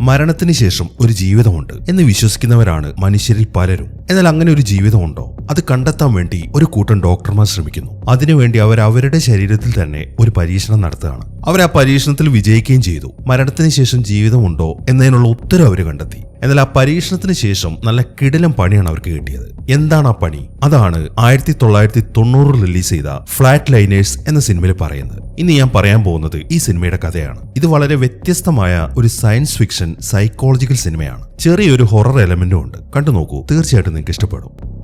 മരണത്തിന് ശേഷം ഒരു ജീവിതമുണ്ട് എന്ന് വിശ്വസിക്കുന്നവരാണ് മനുഷ്യരിൽ പലരും. എന്നാൽ അങ്ങനെ ഒരു ജീവിതമുണ്ടോ? അത് കണ്ടെത്താൻ വേണ്ടി ഒരു കൂട്ടം ഡോക്ടർമാർ ശ്രമിക്കുന്നു. അതിനുവേണ്ടി അവർ അവരുടെ ശരീരത്തിൽ തന്നെ ഒരു പരീക്ഷണം നടത്തുകയാണ്. അവർ ആ പരീക്ഷണത്തിൽ വിജയിക്കുകയും ചെയ്തു. മരണത്തിന് ശേഷം ജീവിതമുണ്ടോ എന്നതിനുള്ള ഉത്തരം അവർ കണ്ടെത്തി. എന്നാൽ ആ പരീക്ഷണത്തിന് ശേഷം നല്ല കിടിലം പണിയാണ് അവർക്ക് കിട്ടിയത്. എന്താണ് ആ പണി? അതാണ് ആയിരത്തി തൊള്ളായിരത്തി തൊണ്ണൂറിൽ റിലീസ് ചെയ്ത ഫ്ലാറ്റ് ലൈനേഴ്സ് എന്ന സിനിമയിൽ പറയുന്നത്. ഇനി ഞാൻ പറയാൻ പോകുന്നത് ഈ സിനിമയുടെ കഥയാണ്. ഇത് വളരെ വ്യത്യസ്തമായ ഒരു സയൻസ് ഫിക്ഷൻ സൈക്കോളജിക്കൽ സിനിമയാണ്. ചെറിയൊരു ഹൊറർ എലമെന്റും ഉണ്ട്. കണ്ടു നോക്കൂ തീർച്ചയായിട്ടും നിങ്ങൾക്ക് ഇഷ്ടപ്പെടും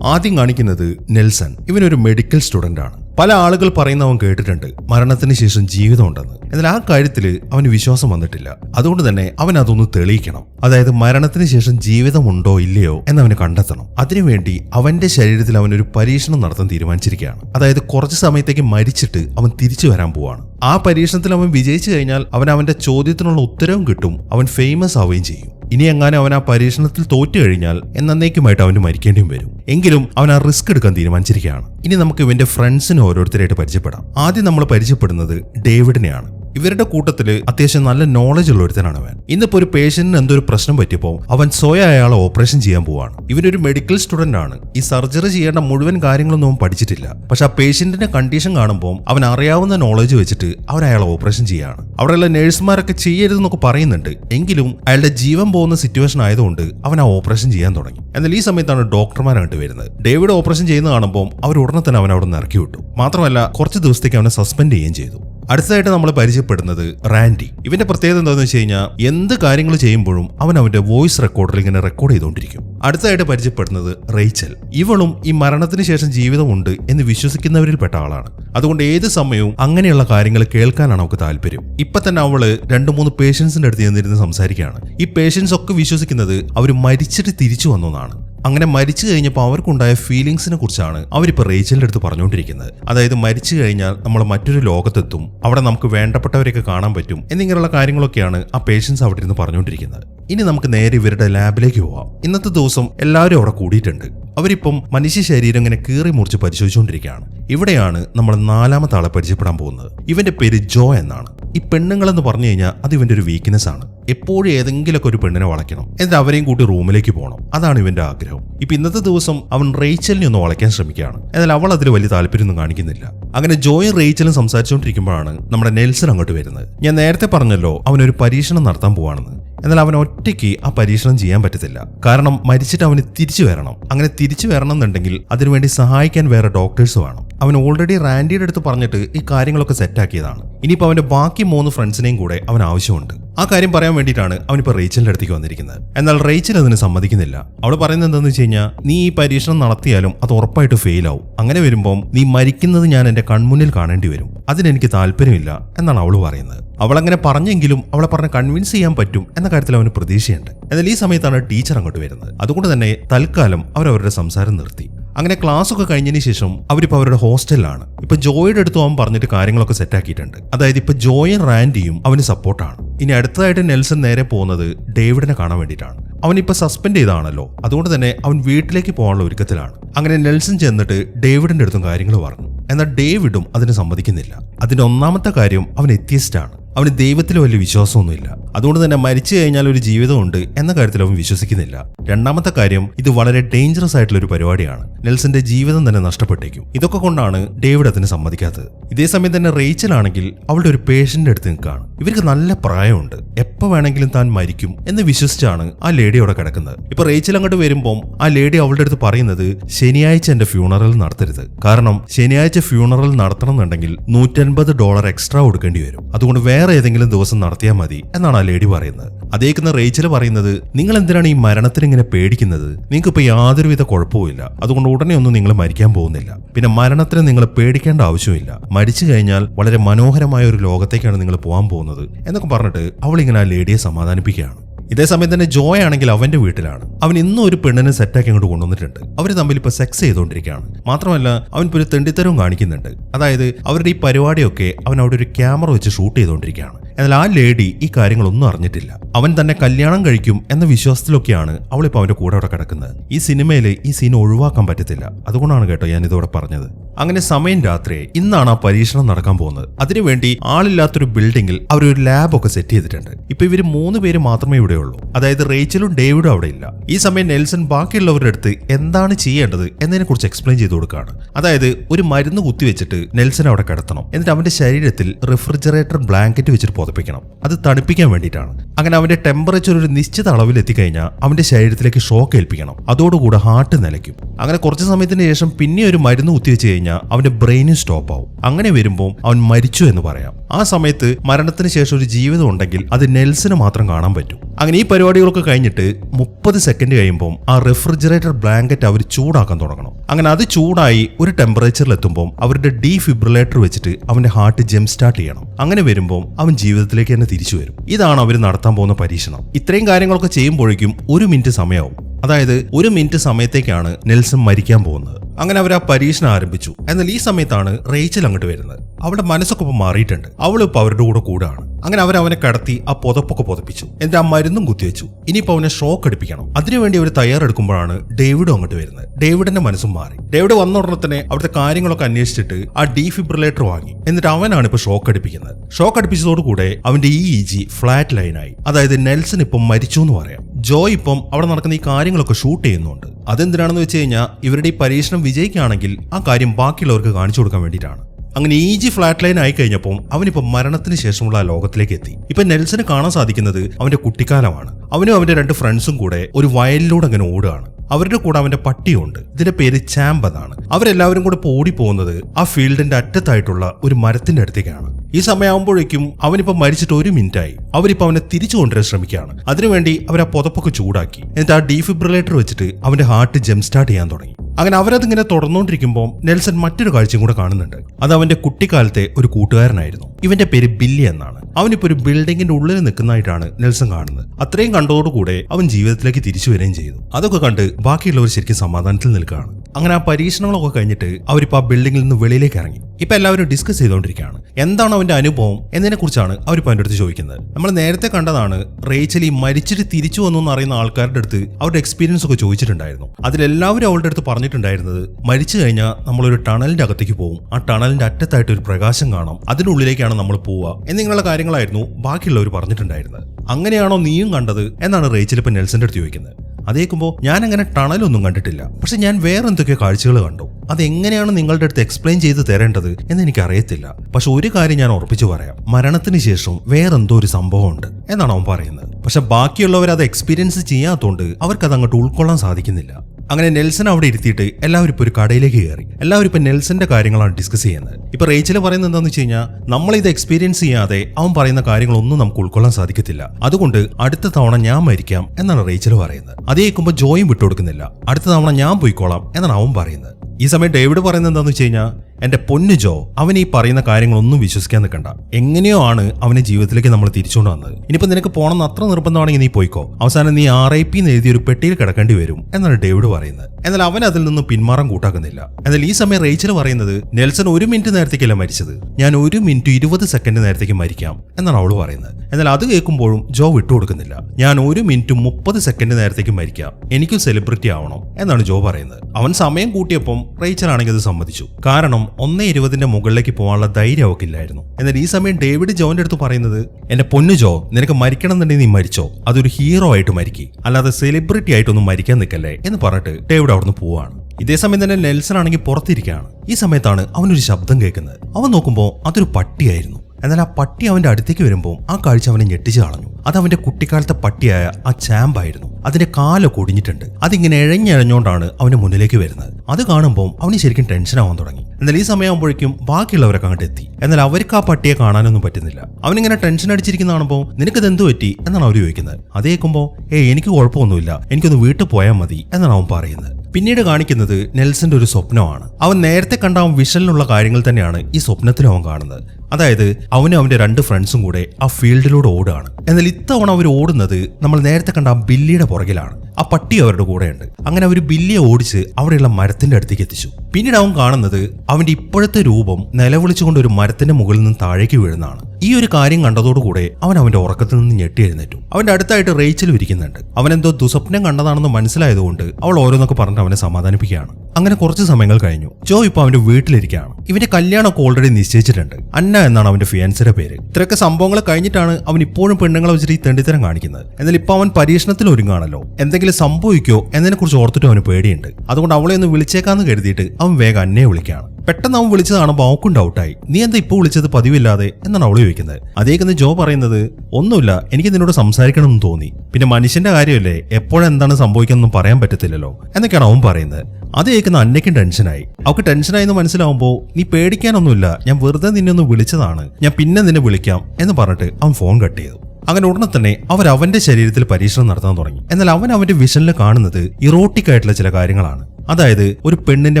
ആദ്യം കാണിക്കുന്നത് നെൽസൺ. ഇവനൊരു മെഡിക്കൽ സ്റ്റുഡന്റ് ആണ്. പല ആളുകൾ പറയുന്ന അവൻ കേട്ടിട്ടുണ്ട് മരണത്തിന് ശേഷം ജീവിതം ഉണ്ടെന്ന്. എന്നാൽ ആ കാര്യത്തിൽ അവന് വിശ്വാസം വന്നിട്ടില്ല. അതുകൊണ്ട് തന്നെ അവൻ അതൊന്ന് തെളിയിക്കണം. അതായത് മരണത്തിന് ശേഷം ജീവിതമുണ്ടോ ഇല്ലയോ എന്നവന് കണ്ടെത്തണം. അതിനുവേണ്ടി അവന്റെ ശരീരത്തിൽ അവൻ ഒരു പരീക്ഷണം നടത്താൻ തീരുമാനിച്ചിരിക്കുകയാണ്. അതായത് കുറച്ച് സമയത്തേക്ക് മരിച്ചിട്ട് അവൻ തിരിച്ചു വരാൻ പോവാണ്. ആ പരീക്ഷണത്തിൽ അവൻ വിജയിച്ചു കഴിഞ്ഞാൽ അവൻ അവന്റെ ചോദ്യത്തിനുള്ള ഉത്തരവും കിട്ടും. അവൻ ഫേമസ് ആവുകയും ചെയ്യും. ഇനി എങ്ങാനും അവൻ ആ പരീക്ഷണത്തിൽ തോറ്റു കഴിഞ്ഞാൽ എന്നേക്കുമായിട്ട് അവന് മരിക്കേണ്ടിയും വരും. എങ്കിലും അവൻ ആ റിസ്ക് എടുക്കാൻ തീരുമാനിച്ചിരിക്കുകയാണ്. ഇനി നമുക്ക് ഇവന്റെ ഫ്രണ്ട്സിനെ ഓരോരുത്തരായിട്ട് പരിചയപ്പെടാം. ആദ്യം നമ്മൾ പരിചയപ്പെടുന്നത് ഡേവിഡിനെയാണ്. ഇവരുടെ കൂട്ടത്തിൽ അത്യാവശ്യം നല്ല നോളജ് ഉള്ള ഒരുത്തനാണ് അവൻ. ഇന്നിപ്പോ ഒരു പേഷ്യന്റിന് എന്തൊരു പ്രശ്നം പറ്റിയപ്പോൾ അവൻ സ്വയം അയാളെ ഓപ്പറേഷൻ ചെയ്യാൻ പോവാണ്. ഇവനൊരു മെഡിക്കൽ സ്റ്റുഡന്റ് ആണ്. ഈ സർജറി ചെയ്യേണ്ട മുഴുവൻ കാര്യങ്ങളൊന്നും അവൻ പഠിച്ചിട്ടില്ല. പക്ഷെ ആ പേഷ്യന്റിന്റെ കണ്ടീഷൻ കാണുമ്പോൾ അവൻ അറിയാവുന്ന നോളജ് വെച്ചിട്ട് അവൻ അയാളെ ഓപ്പറേഷൻ ചെയ്യാണ്. അവിടെയുള്ള നേഴ്സുമാരൊക്കെ ചെയ്യരുതെന്നൊക്കെ പറയുന്നുണ്ട്. എങ്കിലും അയാളുടെ ജീവൻ പോകുന്ന സിറ്റുവേഷൻ ആയതുകൊണ്ട് അവൻ ആ ഓപ്പറേഷൻ ചെയ്യാൻ തുടങ്ങി. എന്നാൽ ഈ സമയത്താണ് ഡോക്ടർമാർ അങ്ങോട്ട് വരുന്നത്. ഡേവിഡ് ഓപ്പറേഷൻ ചെയ്യുന്ന കാണുമ്പോൾ അവർ ഉടനെ തന്നെ അവൻ അവിടെ നിന്ന് ഇറക്കി വിട്ടു. മാത്രമല്ല കുറച്ച് ദിവസത്തേക്ക് അവനെ സസ്പെൻഡ് ചെയ്യുകയും ചെയ്തു. അടുത്തതായിട്ട് നമ്മൾ പരിചയപ്പെടുന്നത് റാൻഡി. ഇവന്റെ പ്രത്യേകത എന്താണെന്ന് വെച്ച് കഴിഞ്ഞാൽ എന്ത് കാര്യങ്ങൾ ചെയ്യുമ്പോഴും അവൻ അവന്റെ വോയിസ് റെക്കോർഡറിൽ ഇങ്ങനെ റെക്കോർഡ് ചെയ്തുകൊണ്ടിരിക്കും അടുത്തതായിട്ട് പരിചയപ്പെടുന്നത് റേച്ചൽ. ഇവളും ഈ മരണത്തിന് ശേഷം ജീവിതമുണ്ട് എന്ന് വിശ്വസിക്കുന്നവരിൽപ്പെട്ട ആളാണ്. അതുകൊണ്ട് ഏത് സമയവും അങ്ങനെയുള്ള കാര്യങ്ങൾ കേൾക്കാനാണ് അവൾക്ക് താല്പര്യം. ഇപ്പൊ തന്നെ അവൾ രണ്ട് മൂന്ന് പേഷ്യൻസിന്റെ അടുത്ത് ചെന്നിരുന്ന് സംസാരിക്കുകയാണ്. ഈ പേഷ്യൻസ് ഒക്കെ വിശ്വസിക്കുന്നത് അവർ മരിച്ചിട്ട് തിരിച്ചു വന്നു എന്നാണ് അങ്ങനെ മരിച്ചു കഴിഞ്ഞപ്പോൾ അവർക്കുണ്ടായ ഫീലിങ്സിനെ കുറിച്ചാണ് അവരിപ്പോൾ റേച്ചലിന്റെ അടുത്ത് പറഞ്ഞുകൊണ്ടിരിക്കുന്നത്. അതായത് മരിച്ചു കഴിഞ്ഞാൽ നമ്മൾ മറ്റൊരു ലോകത്തെത്തും അവിടെ നമുക്ക് വേണ്ടപ്പെട്ടവരെയൊക്കെ കാണാൻ പറ്റും എന്നിങ്ങനെയുള്ള കാര്യങ്ങളൊക്കെയാണ് ആ പേഷ്യൻസ് അവിടെ ഇരുന്ന് പറഞ്ഞുകൊണ്ടിരിക്കുന്നത്. ഇനി നമുക്ക് നേരെ ഇവരുടെ ലാബിലേക്ക് പോവാം. ഇന്നത്തെ ദിവസം എല്ലാവരും അവിടെ കൂടിയിട്ടുണ്ട്. അവരിപ്പം മനുഷ്യ ശരീരം ഇങ്ങനെ കീറി മുറിച്ച് പരിശോധിച്ചുകൊണ്ടിരിക്കുകയാണ്. ഇവിടെയാണ് നമ്മൾ നാലാമത്തെ ആളെ പരിചയപ്പെടാൻ പോകുന്നത്. ഇവന്റെ പേര് ജോ എന്നാണ്. ഈ പെണ്ണുങ്ങളെന്ന് പറഞ്ഞു കഴിഞ്ഞാൽ അത് ഇവന്റെ ഒരു വീക്ക്നെസ് ആണ്. എപ്പോഴും ഏതെങ്കിലുമൊക്കെ ഒരു പെണ്ണിനെ വളയ്ക്കണം. എന്നിട്ട് അവരെയും കൂട്ടി റൂമിലേക്ക് പോകണം. അതാണ് ഇവന്റെ ആഗ്രഹം. ഇപ്പൊ ഇന്നത്തെ ദിവസം അവൻ റേച്ചലിനെ ഒന്ന് വളയ്ക്കാൻ ശ്രമിക്കുകയാണ്. എന്നാൽ അവൾ അതിൽ വലിയ താല്പര്യമൊന്നും കാണിക്കുന്നില്ല. അങ്ങനെ ജോയും റേച്ചലും സംസാരിച്ചുകൊണ്ടിരിക്കുമ്പോഴാണ് നമ്മുടെ നെൽസൺ അങ്ങോട്ട് വരുന്നത്. ഞാൻ നേരത്തെ പറഞ്ഞല്ലോ അവനൊരു പരീക്ഷണം നടത്താൻ പോവാണെന്ന്. എന്നാൽ അവൻ ഒറ്റയ്ക്ക് ആ പരീക്ഷണം ചെയ്യാൻ പറ്റത്തില്ല. കാരണം മരിച്ചിട്ട് അവന് തിരിച്ചു വരണം. അങ്ങനെ തിരിച്ചു വരണം എന്നുണ്ടെങ്കിൽ അതിനുവേണ്ടി സഹായിക്കാൻ വേറെ ഡോക്ടേഴ്സ് വേണം. അവൻ ഓൾറെഡി റാൻഡിയുടെ അടുത്ത് പറഞ്ഞിട്ട് ഈ കാര്യങ്ങളൊക്കെ സെറ്റാക്കിയതാണ് ഇനിയിപ്പോൾ അവന്റെ ബാക്കി മൂന്ന് ഫ്രണ്ട്സിനെയും കൂടെ അവൻ ആവശ്യമുണ്ട്. ആ കാര്യം പറയാൻ വേണ്ടിയിട്ടാണ് അവനിപ്പോൾ റേച്ചലിന്റെ അടുത്തേക്ക് വന്നിരിക്കുന്നത്. എന്നാൽ റേച്ചൽ അതിന് സമ്മതിക്കുന്നില്ല. അവൾ പറയുന്നത് എന്താണെന്ന് വെച്ച് കഴിഞ്ഞാൽ നീ ഈ പരീക്ഷണം നടത്തിയാലും അത് ഉറപ്പായിട്ട് ഫെയിൽ ആവും. അങ്ങനെ വരുമ്പം നീ മരിക്കുന്നത് ഞാൻ എന്റെ കൺമുന്നിൽ കാണേണ്ടി വരും. അതിനെനിക്ക് താല്പര്യമില്ല എന്നാണ് അവൾ പറയുന്നത്. അവൾ അങ്ങനെ പറഞ്ഞെങ്കിലും അവളെ പറഞ്ഞ് കൺവിൻസ് ചെയ്യാൻ പറ്റും എന്ന കാര്യത്തിൽ അവന് പ്രതീക്ഷയുണ്ട്. എന്നാൽ ഈ സമയത്താണ് ടീച്ചർ അങ്ങോട്ട് വരുന്നത്. അതുകൊണ്ട് തന്നെ തൽക്കാലം അവരവരുടെ സംസാരം നിർത്തി. അങ്ങനെ ക്ലാസ് ഒക്കെ കഴിഞ്ഞതിന് ശേഷം അവരിപ്പോൾ അവരുടെ ഹോസ്റ്റലിലാണ് ഇപ്പൊ ജോയുടെ അടുത്ത് അവൻ പറഞ്ഞിട്ട് കാര്യങ്ങളൊക്കെ സെറ്റാക്കിയിട്ടുണ്ട് അതായത് ഇപ്പൊ ജോയും റാൻഡിയും അവന് സപ്പോർട്ടാണ് ഇനി അടുത്തതായിട്ട് നെൽസൺ നേരെ പോകുന്നത് ഡേവിഡിനെ കാണാൻ വേണ്ടിയിട്ടാണ്. അവൻ ഇപ്പൊ സസ്പെൻഡ് ചെയ്താണല്ലോ അതുകൊണ്ട് തന്നെ അവൻ വീട്ടിലേക്ക് പോകാനുള്ള ഒരുക്കത്തിലാണ്. അങ്ങനെ നെൽസൺ ചെന്നിട്ട് ഡേവിഡിന്റെ അടുത്തും കാര്യങ്ങൾ പറഞ്ഞു. എന്നാൽ ഡേവിഡും അതിന് സമ്മതിക്കുന്നില്ല. അതിന്റെ ഒന്നാമത്തെ കാര്യം അവൻ എത്തിയസ്റ്റാണ് അവന് ദൈവത്തിൽ വലിയ വിശ്വാസമൊന്നുമില്ല. അതുകൊണ്ട് തന്നെ മരിച്ചു കഴിഞ്ഞാൽ ഒരു ജീവിതമുണ്ട് എന്ന കാര്യത്തിൽ അവൻ വിശ്വസിക്കുന്നില്ല. രണ്ടാമത്തെ കാര്യം ഇത് വളരെ ഡേഞ്ചറസ് ആയിട്ടുള്ള ഒരു പരിപാടിയാണ്. നെൽസന്റെ ജീവിതം തന്നെ നഷ്ടപ്പെട്ടേക്കും. ഇതൊക്കെ കൊണ്ടാണ് ഡേവിഡ് അതിന് സമ്മതിക്കാത്തത്. ഇതേ സമയം തന്നെ റേച്ചൽ ആണെങ്കിൽ അവളുടെ ഒരു പേഷ്യന്റ് അടുത്ത് നിൽക്കുകയാണ് ഇവർക്ക് നല്ല പ്രായമുണ്ട്. എപ്പോൾ വേണമെങ്കിലും താൻ മരിക്കും എന്ന് വിശ്വസിച്ചാണ് ആ ലേഡി അവിടെ കിടക്കുന്നത്. ഇപ്പൊ റേച്ചൽ അങ്ങോട്ട് വരുമ്പോൾ ആ ലേഡി അവളുടെ അടുത്ത് പറയുന്നത് ശനിയാഴ്ച എന്റെ ഫ്യൂണറൽ നടത്തരുത്. കാരണം ശനിയാഴ്ച ഫ്യൂണറൽ നടത്തണം എന്നുണ്ടെങ്കിൽ നൂറ്റൻപത് ഡോളർ എക്സ്ട്രാ കൊടുക്കേണ്ടി വരും. അതുകൊണ്ട് വേറെ ഏതെങ്കിലും ദിവസം നടത്തിയാൽ മതി എന്നാണ് ആ ലേഡി പറയുന്നത്. അതേക്കുന്ന റേച്ചൽ പറയുന്നത് നിങ്ങൾ എന്തിനാണ് ഈ മരണത്തിന് ഇങ്ങനെ പേടിക്കുന്നത്? നിങ്ങൾക്ക് ഇപ്പൊ യാതൊരുവിധ കുഴപ്പവുമില്ല. അതുകൊണ്ട് ഉടനെ ഒന്നും നിങ്ങൾ മരിക്കാൻ പോകുന്നില്ല. പിന്നെ മരണത്തിന് നിങ്ങൾ പേടിക്കേണ്ട ആവശ്യമില്ല മരിച്ചു കഴിഞ്ഞാൽ വളരെ മനോഹരമായ ഒരു ലോകത്തേക്കാണ് നിങ്ങൾ പോകാൻ പോകുന്നത്. എന്നൊക്കെ പറഞ്ഞിട്ട് അവൾ ഇങ്ങനെ ആ ലേഡിയെ സമാധാനിപ്പിക്കുകയാണ്. ഇതേ സമയം തന്നെ ജോയ് ആണെങ്കിൽ അവന്റെ വീട്ടിലാണ്. അവൻ ഇന്നും ഒരു പെണ്ണിനെ സെറ്റാക്കി അങ്ങോട്ട് കൊണ്ടുവന്നിട്ടുണ്ട്. അവർ തമ്മിൽ ഇപ്പൊ സെക്സ് ചെയ്തുകൊണ്ടിരിക്കുകയാണ്. മാത്രമല്ല അവൻ ഇപ്പൊ ഒരു തെണ്ടിത്തരവും കാണിക്കുന്നുണ്ട്. അതായത് അവരുടെ ഈ പരിപാടിയൊക്കെ അവൻ അവിടെ ഒരു ക്യാമറ വെച്ച് ഷൂട്ട് ചെയ്തുകൊണ്ടിരിക്കുകയാണ്. എന്നാൽ ആ ലേഡി ഈ കാര്യങ്ങളൊന്നും അറിഞ്ഞിട്ടില്ല. അവൻ തന്നെ കല്യാണം കഴിക്കും എന്ന വിശ്വാസത്തിലൊക്കെയാണ് അവളിപ്പോൾ അവന്റെ കൂടെ അവിടെ കിടക്കുന്നത്. ഈ സിനിമയിൽ ഈ സീൻ ഒഴിവാക്കാൻ പറ്റത്തില്ല. അതുകൊണ്ടാണ് കേട്ടോ ഞാൻ ഇതോടെ പറഞ്ഞത്. അങ്ങനെ സമയം രാത്രി. ഇന്നാണ് ആ പരീക്ഷണം നടക്കാൻ പോകുന്നത്. അതിനുവേണ്ടി ആളില്ലാത്തൊരു ബിൽഡിംഗിൽ അവരൊരു ലാബൊക്കെ സെറ്റ് ചെയ്തിട്ടുണ്ട്. ഇപ്പൊ ഇവർ മൂന്ന് പേര് മാത്രമേ ഇവിടെയുള്ളൂ അതായത് റേച്ചലും ഡേവിഡും അവിടെ ഇല്ല. ഈ സമയം നെൽസൺ ബാക്കിയുള്ളവരുടെ അടുത്ത് എന്താണ് ചെയ്യേണ്ടത് എന്നതിനെ കുറിച്ച് എക്സ്പ്ലെയിൻ ചെയ്ത് കൊടുക്കുകയാണ് അതായത് ഒരു മരുന്ന് കുത്തിവെച്ചിട്ട് നെൽസൺ അവിടെ കിടത്തണം. എന്നിട്ട് അവന്റെ ശരീരത്തിൽ റെഫ്രിജറേറ്റർ ബ്ലാങ്കറ്റ് വെച്ചിട്ട് പുതപ്പിക്കണം. അത് തണുപ്പിക്കാൻ വേണ്ടിയിട്ടാണ്. അങ്ങനെ അവന്റെ ടെമ്പറേച്ചർ ഒരു നിശ്ചിത അളവിൽ എത്തിക്കഴിഞ്ഞാൽ അവന്റെ ശരീരത്തിലേക്ക് ഷോക്ക് ഏൽപ്പിക്കണം. അതോടുകൂടെ ഹാർട്ട് നിലയ്ക്കും. അങ്ങനെ കുറച്ച് സമയത്തിന് ശേഷം പിന്നെ ഒരു മരുന്ന് കുത്തിവെച്ച് കഴിഞ്ഞാൽ അവന്റെ ബ്രെയിനും സ്റ്റോപ്പ് ആവും. അങ്ങനെ വരുമ്പോൾ അവൻ മരിച്ചു എന്ന് പറയാം. ആ സമയത്ത് മരണത്തിന് ശേഷം ഒരു ജീവിതം ഉണ്ടെങ്കിൽ അത് നെൽസിന് മാത്രം കാണാൻ പറ്റും. അങ്ങനെ ഈ പരിപാടികളൊക്കെ കഴിഞ്ഞിട്ട് മുപ്പത് സെക്കൻഡ് കഴിയുമ്പോൾ ആ റെഫ്രിജറേറ്റർ ബ്ലാങ്കറ്റ് അവർ ചൂടാക്കാൻ തുടങ്ങണം. അങ്ങനെ അത് ചൂടായി ഒരു ടെമ്പറേച്ചറിൽ എത്തുമ്പോൾ അവരുടെ ഡീഫിബ്രിലേറ്റർ വെച്ചിട്ട് അവന്റെ ഹാർട്ട് ജെം സ്റ്റാർട്ട് ചെയ്യണം. അങ്ങനെ വരുമ്പോൾ അവൻ ജീവിതത്തിലേക്ക് തന്നെ തിരിച്ചു വരും. ഇതാണ് അവർ നടത്താൻ പോകുന്ന പരീക്ഷണം. ഇത്രയും കാര്യങ്ങളൊക്കെ ചെയ്യുമ്പോഴേക്കും ഒരു മിനിറ്റ് സമയമാവും. അതായത് ഒരു മിനിറ്റ് സമയത്തേക്കാണ് നെൽസൺ മരിക്കാൻ പോകുന്നത്. അങ്ങനെ അവർ ആ പരീക്ഷണം ആരംഭിച്ചു. എന്നാൽ ഈ സമയത്താണ് റേച്ചൽ അങ്ങോട്ട് വരുന്നത്. അവളുടെ മനസ്സൊക്കെ ഇപ്പൊ മാറിയിട്ടുണ്ട്. അവൾ ഇപ്പൊ അവരുടെ കൂടെ കൂടാണ്. അങ്ങനെ അവർ അവനെ കടത്തി ആ പുതപ്പൊക്കെ പുതപ്പിച്ചു. എന്നിട്ട് ആ മരുന്നും കുത്തിവെച്ചു. ഇനിയിപ്പോ അവനെ ഷോക്ക് അടിപ്പിക്കണം. അതിനുവേണ്ടി അവർ തയ്യാറെടുക്കുമ്പോഴാണ് ഡേവിഡും അങ്ങോട്ട് വരുന്നത്. ഡേവിഡിന്റെ മനസ്സും മാറി. ഡേവിഡ് വന്ന ഉടനെ തന്നെ അവിടുത്തെ കാര്യങ്ങളൊക്കെ അന്വേഷിച്ചിട്ട് ആ ഡീഫിബ്രിലേറ്റർ വാങ്ങി. എന്നിട്ട് അവനാണ് ഇപ്പോൾ ഷോക്ക് അടിപ്പിക്കുന്നത്. ഷോക്ക് അടിപ്പിച്ചതോടുകൂടെ അവന്റെ ഈ ഇ ജി ഫ്ലാറ്റ് ലൈനായി. അതായത് നെൽസൺ ഇപ്പം മരിച്ചു എന്ന് പറയാം. ജോയ് ഇപ്പം അവിടെ നടക്കുന്ന ഈ കാര്യങ്ങളൊക്കെ ഷൂട്ട് ചെയ്യുന്നുണ്ട്. അതെന്തിനാണെന്ന് വെച്ച് കഴിഞ്ഞാൽ ഇവരുടെ ഈ പരീക്ഷണം വിജയിക്കുകയാണെങ്കിൽ ആ കാര്യം ബാക്കിയുള്ളവർക്ക് കാണിച്ചു കൊടുക്കാൻ വേണ്ടിയിട്ടാണ്. അങ്ങനെ ഈജി ഫ്ലാറ്റ് ലൈൻ ആയി കഴിഞ്ഞപ്പോൾ അവനിപ്പോ മരണത്തിന് ശേഷമുള്ള ആ ലോകത്തിലേക്ക് എത്തി. ഇപ്പൊ നെൽസന് കാണാൻ സാധിക്കുന്നത് അവന്റെ കുട്ടിക്കാലമാണ്. അവനും അവന്റെ രണ്ട് ഫ്രണ്ട്സും കൂടെ ഒരു വയലിലൂടെ അങ്ങനെ ഓടുകയാണ്. അവരുടെ കൂടെ അവന്റെ പട്ടിയുണ്ട്. ഇതിന്റെ പേര് ചാമ്പ് എന്നാണ്. അവരെല്ലാവരും കൂടെ ഓടി പോകുന്നത് ആ ഫീൽഡിന്റെ അറ്റത്തായിട്ടുള്ള ഒരു മരത്തിന്റെ അടുത്തേക്കാണ്. ഈ സമയമാകുമ്പോഴേക്കും അവനിപ്പോ മരിച്ചിട്ട് ഒരു മിനിറ്റായി. അവരിപ്പോ അവനെ തിരിച്ചു കൊണ്ടുവരാൻ ശ്രമിക്കുകയാണ്. അതിനുവേണ്ടി അവർ ആ പുതപ്പൊക്കെ ചൂടാക്കി. എന്നിട്ട് ആ ഡീഫിബ്രിലേറ്റർ വെച്ചിട്ട് അവന്റെ ഹാർട്ട് ജെം സ്റ്റാർട്ട് ചെയ്യാൻ തുടങ്ങി. അങ്ങനെ അവരതിങ്ങനെ തുടർന്നുകൊണ്ടിരിക്കുമ്പോൾ നെൽസൺ മറ്റൊരു കാഴ്ചയും കൂടെ കാണുന്നുണ്ട്. അത് അവന്റെ കുട്ടിക്കാലത്തെ ഒരു കൂട്ടുകാരനായിരുന്നു. ഇവന്റെ പേര് ബില്ലി എന്നാണ്. അവനിപ്പോ ഒരു ബിൽഡിങ്ങിന്റെ ഉള്ളിൽ നിൽക്കുന്നതായിട്ടാണ് നെൽസൺ കാണുന്നത്. അത്രയും കണ്ടതോടുകൂടെ അവൻ ജീവിതത്തിലേക്ക് തിരിച്ചു വരികയും ചെയ്തു. അതൊക്കെ കണ്ട് ബാക്കിയുള്ളവർ ശരിക്കും സമാധാനത്തിൽ നിൽക്കുകയാണ്. അങ്ങനെ ആ പരീക്ഷണങ്ങളൊക്കെ കഴിഞ്ഞിട്ട് അവരിപ്പോ ആ ബിൽഡിങ്ങിൽ നിന്ന് വെളിയിലേക്ക് ഇറങ്ങി. ഇപ്പൊ എല്ലാവരും ഡിസ്കസ് ചെയ്തുകൊണ്ടിരിക്കുകയാണ്. എന്താണ് അവന്റെ അനുഭവം എന്നതിനെ കുറിച്ചാണ് അവരിപ്പോ എന്റെ അടുത്ത് ചോദിക്കുന്നത്. നമ്മൾ നേരത്തെ കണ്ടതാണ് റേച്ചലി മരിച്ചിട്ട് തിരിച്ചു വന്നു എന്ന് അറിയുന്ന ആൾക്കാരുടെ അടുത്ത് അവരുടെ എക്സ്പീരിയൻസ് ഒക്കെ ചോദിച്ചിട്ടുണ്ടായിരുന്നു. അതിലെല്ലാവരും അവളുടെ അടുത്ത് പറഞ്ഞിട്ടുണ്ടായിരുന്നത് മരിച്ചു കഴിഞ്ഞാൽ ഒരു ടണലിന്റെ അകത്തേക്ക് പോകും ആ ടണലിന്റെ അറ്റത്തായിട്ട് ഒരു പ്രകാശം കാണാം. അതിനുള്ളിലേക്കാണ് നമ്മൾ പോവുക എന്നിങ്ങനെയുള്ള കാര്യങ്ങളായിരുന്നു ബാക്കിയുള്ളവർ പറഞ്ഞിട്ടുണ്ടായിരുന്നത്. അങ്ങനെയാണോ നീയും കണ്ടത് എന്നാണ് റേച്ചിൽ ഇപ്പം നെൽസന്റെ അടുത്ത് ചോദിക്കുന്നത്. അതേക്കുമ്പോൾ ഞാൻ അങ്ങനെ ടണലൊന്നും കണ്ടിട്ടില്ല. പക്ഷെ ഞാൻ വേറെ എന്തൊക്കെയോ കാഴ്ചകൾ കണ്ടു. അതെങ്ങനെയാണ് നിങ്ങളുടെ അടുത്ത് എക്സ്പ്ലെയിൻ ചെയ്ത് തരേണ്ടത് എന്ന് എനിക്ക് അറിയത്തില്ല പക്ഷെ ഒരു കാര്യം ഞാൻ ഉറപ്പിച്ചു പറയാം. മരണത്തിന് ശേഷം വേറെന്തോ ഒരു സംഭവമുണ്ട് എന്നാണ് അവൻ പറയുന്നത്. പക്ഷെ ബാക്കിയുള്ളവർ അത് എക്സ്പീരിയൻസ് ചെയ്യാത്തതുകൊണ്ട് അവർക്കത് അങ്ങോട്ട് ഉൾക്കൊള്ളാൻ സാധിക്കുന്നില്ല. അങ്ങനെ നെൽസൺ അവിടെ ഇരുത്തിയിട്ട് എല്ലാവരും ഇപ്പോൾ ഒരു കടയിലേക്ക് കയറി. എല്ലാവരും ഇപ്പൊ നെൽസന്റെ കാര്യങ്ങളാണ് ഡിസ്കസ് ചെയ്യുന്നത്. ഇപ്പൊ റേച്ചൽ പറയുന്നത് എന്താണെന്ന് വെച്ച് കഴിഞ്ഞാൽ നമ്മൾ ഇത് എക്സ്പീരിയൻസ് ചെയ്യാതെ അവൻ പറയുന്ന കാര്യങ്ങളൊന്നും നമുക്ക് ഉൾക്കൊള്ളാൻ സാധിക്കത്തില്ല. അതുകൊണ്ട് അടുത്ത തവണ ഞാൻ മരിക്കാം എന്നാണ് റേച്ചൽ പറയുന്നത്. അതേക്കുമ്പോൾ ജോയും വിട്ടുകൊടുക്കുന്നില്ല. അടുത്ത തവണ ഞാൻ പോയിക്കോളാം എന്നാണ് അവൻ പറയുന്നത്. ഈ സമയം ഡേവിഡ് പറയുന്നത് എന്താണെന്ന് വെച്ച് കഴിഞ്ഞാൽ എന്റെ പൊന്നു ജോ അവൻ ഈ പറയുന്ന കാര്യങ്ങളൊന്നും വിശ്വസിക്കാൻ നിൽക്കണ്ട. എങ്ങനെയോ ആണ് അവനെ ജീവിതത്തിലേക്ക് നമ്മൾ തിരിച്ചുകൊണ്ട് വന്നത്. ഇനിയിപ്പോ നിനക്ക് പോകണം അത്ര നിർബന്ധമാണെങ്കിൽ നീ പോയിക്കോ. അവസാനം നീ ആർ ഐ പി എന്ന് എഴുതിയ ഒരു പെട്ടിയിൽ കിടക്കേണ്ടി വരും എന്നാണ് ഡേവിഡ് പറയുന്നത്. എന്നാൽ അവൻ അതിൽ നിന്നും പിന്മാറാൻ കൂട്ടാക്കുന്നില്ല. എന്നാൽ ഈ സമയം റേച്ചൽ പറയുന്നത് നെൽസൺ ഒരു മിനിറ്റ് നേരത്തേക്കല്ല മരിച്ചത്? ഞാൻ ഒരു മിനിറ്റ് ഇരുപത് സെക്കൻഡ് നേരത്തേക്ക് മരിക്കാം എന്നാണ് അവൾ പറയുന്നത്. എന്നാൽ അത് കേൾക്കുമ്പോഴും ജോ വിട്ടുകൊടുക്കുന്നില്ല ഞാൻ ഒരു മിനിറ്റ് മുപ്പത് സെക്കൻഡ് നേരത്തേക്ക് മരിക്കാം. എനിക്കും സെലിബ്രിറ്റി ആവണം എന്നാണ് ജോ പറയുന്നത്. അവൻ സമയം കൂട്ടിയപ്പം റേച്ചൽ ആണെങ്കിൽ അത് സമ്മതിച്ചു. കാരണം ഒന്നേ ഇരുപതിന്റെ മുകളിലേക്ക് പോകാനുള്ള ധൈര്യം അവക്കില്ലായിരുന്നു എന്നാൽ ഈ സമയം ഡേവിഡ് ജോന്റെ അടുത്ത് പറയുന്നത് എന്റെ പൊന്നു ജോ നിനക്ക് മരിക്കണം എന്നുണ്ടെങ്കിൽ നീ മരിച്ചോ? അതൊരു ഹീറോ ആയിട്ട് മരിക്കി. അല്ലാതെ സെലിബ്രിറ്റി ആയിട്ടൊന്നും മരിക്കാൻ നിൽക്കല്ലേ? എന്ന് പറഞ്ഞിട്ട് ഡേവിഡ് അവിടുന്ന് പോവാണ്. ഇതേ സമയം തന്നെ നെൽസൺ ആണെങ്കിൽ പുറത്തിരിക്കുകയാണ്. ഈ സമയത്താണ് അവനൊരു ശബ്ദം കേൾക്കുന്നത്. അവൻ നോക്കുമ്പോൾ അതൊരു പട്ടിയായിരുന്നു. എന്നാൽ ആ പട്ടി അവന്റെ അടുത്തേക്ക് വരുമ്പോൾ ആ കാഴ്ച അവനെ ഞെട്ടിച്ചു കളഞ്ഞു. അത് അവന്റെ കുട്ടിക്കാലത്തെ പട്ടിയായ ആ ചാമ്പായിരുന്നു. അതിന്റെ കാലൊക്കെ ഒടിഞ്ഞിട്ടുണ്ട് അതിങ്ങനെ എഴഞ്ഞെഴഞ്ഞോണ്ടാണ് അവന്റെ മുന്നിലേക്ക് വരുന്നത്. അത് കാണുമ്പോൾ അവന് ശരിക്കും ടെൻഷൻ ആവാൻ തുടങ്ങി. എന്നാൽ ഈ സമയമാകുമ്പോഴേക്കും ബാക്കിയുള്ളവരൊക്കെ അങ്ങോട്ട് എത്തി. എന്നാൽ അവർക്ക് ആ പട്ടിയെ കാണാനൊന്നും പറ്റുന്നില്ല. അവനിങ്ങനെ ടെൻഷൻ അടിച്ചിരിക്കുന്ന കാണുമ്പോൾ നിനക്കത് എന്തു പറ്റി എന്നാണ് അവർ ചോദിക്കുന്നത്. അത് കേൾക്കുമ്പോൾ ഏ എനിക്ക് കുഴപ്പമൊന്നുമില്ല. എനിക്കൊന്ന് വീട്ടിൽ പോയാൽ മതി എന്നാണ് അവൻ പറയുന്നത്. പിന്നീട് കാണിക്കുന്നത് നെൽസന്റെ ഒരു സ്വപ്നമാണ്. അവൻ നേരത്തെ കണ്ട ആ വിഷലിനുള്ള കാര്യങ്ങൾ തന്നെയാണ് ഈ സ്വപ്നത്തിൽ അവൻ കാണുന്നത്. അതായത് അവനും അവന്റെ രണ്ട് ഫ്രണ്ട്സും കൂടെ ആ ഫീൽഡിലൂടെ ഓടുകയാണ്. എന്നാൽ ഇത്തവണ അവർ ഓടുന്നത് നമ്മൾ നേരത്തെ കണ്ട ആ ബില്ലിയുടെ പുറകിലാണ്. ആ പട്ടി അവരുടെ കൂടെയുണ്ട്. അങ്ങനെ അവർ ബില്ലിയെ ഓടിച്ച് അവിടെയുള്ള മരത്തിന്റെ അടുത്തേക്ക് എത്തിച്ചു. പിന്നീട് അവൻ കാണുന്നത് അവന്റെ ഇപ്പോഴത്തെ രൂപം നിലവിളിച്ചുകൊണ്ട് ഒരു മരത്തിന്റെ മുകളിൽ നിന്ന് താഴേക്ക് വീഴുന്നതാണ്. ഈ ഒരു കാര്യം കണ്ടതോടുകൂടെ അവൻ അവന്റെ ഉറക്കത്തിൽ നിന്ന് ഞെട്ടി എഴുന്നേറ്റു. അവന്റെ അടുത്തായിട്ട് റേച്ചൽ ഇരിക്കുന്നുണ്ട്. അവൻ എന്തോ ദുസ്വപ്നം കണ്ടതാണെന്ന് മനസ്സിലായതുകൊണ്ട് അവൾ ഓരോന്നൊക്കെ പറഞ്ഞിട്ട് അവനെ സമാധാനിപ്പിക്കുകയാണ്. അങ്ങനെ കുറച്ച് സമയങ്ങൾ കഴിഞ്ഞു. ജോ ഇപ്പൊ അവന്റെ വീട്ടിലിരിക്കുകയാണ്. ഇവന്റെ കല്യാണമൊക്കെ ഓൾറെഡി നിശ്ചയിച്ചിട്ടുണ്ട്. അന്ന എന്നാണ് അവന്റെ ഫിയാൻസിയുടെ പേര്. ഇത്രയൊക്കെ സംഭവങ്ങൾ കഴിഞ്ഞിട്ടാണ് അവൻ ഇപ്പോഴും പെണ്ണുങ്ങളെ വെച്ചിട്ട് ഈ തെണ്ടിത്തരം കാണിക്കുന്നത്. എന്നാൽ ഇപ്പൊ അവൻ പരീക്ഷണത്തിൽ ഒരുങ്ങാണല്ലോ എന്തെങ്കിലും സംഭവിക്കോ എന്നതിനെ കുറിച്ച് ഓർത്തിട്ട് അവന് പേടിയുണ്ട്. അതുകൊണ്ട് അവളെ ഒന്ന് വിളിച്ചേക്കാന്ന് കരുതിയിട്ട് അവൻ വേഗം അന്നയെ വിളിക്കുകയാണ്. പെട്ടെന്ന് അവൻ വിളിച്ചത് കാണുമ്പോൾ അവക്കും ഡൗട്ടായി നീ എന്താ ഇപ്പോൾ വിളിച്ചത്? പതിവില്ലാതെ? എന്നാണ് അവൾ ചോദിക്കുന്നത്. അതേക്കുന്ന ജോ പറയുന്നത് ഒന്നുമില്ല എനിക്ക് നിന്നോട് സംസാരിക്കണം എന്ന് തോന്നി. പിന്നെ മനുഷ്യന്റെ കാര്യമല്ലേ? എപ്പോഴെന്താണ് സംഭവിക്കുന്നതെന്നും പറയാൻ പറ്റത്തില്ലല്ലോ. എന്നൊക്കെയാണ് അവൻ പറയുന്നത്. അത് കേൾക്കുന്ന അന്നയ്ക്കും ടെൻഷനായി. അവൾക്ക് ടെൻഷനായി എന്ന് മനസ്സിലാവുമ്പോൾ നീ പേടിക്കാനൊന്നുമില്ല ഞാൻ വെറുതെ നിന്നെ ഒന്ന് വിളിച്ചതാണ്. ഞാൻ പിന്നെ നിന്നെ വിളിക്കാം എന്ന് പറഞ്ഞിട്ട് അവൻ ഫോൺ കട്ട് ചെയ്തു. അങ്ങനെ ഉടനെ തന്നെ അവർ അവന്റെ ശരീരത്തിൽ പരീക്ഷണം നടത്താൻ തുടങ്ങി. എന്നാൽ അവൻ അവന്റെ വിഷനിൽ കാണുന്നത് ഇറോട്ടിക് ആയിട്ടുള്ള ചില കാര്യങ്ങളാണ്. അതായത് ഒരു പെണ്ണിന്റെ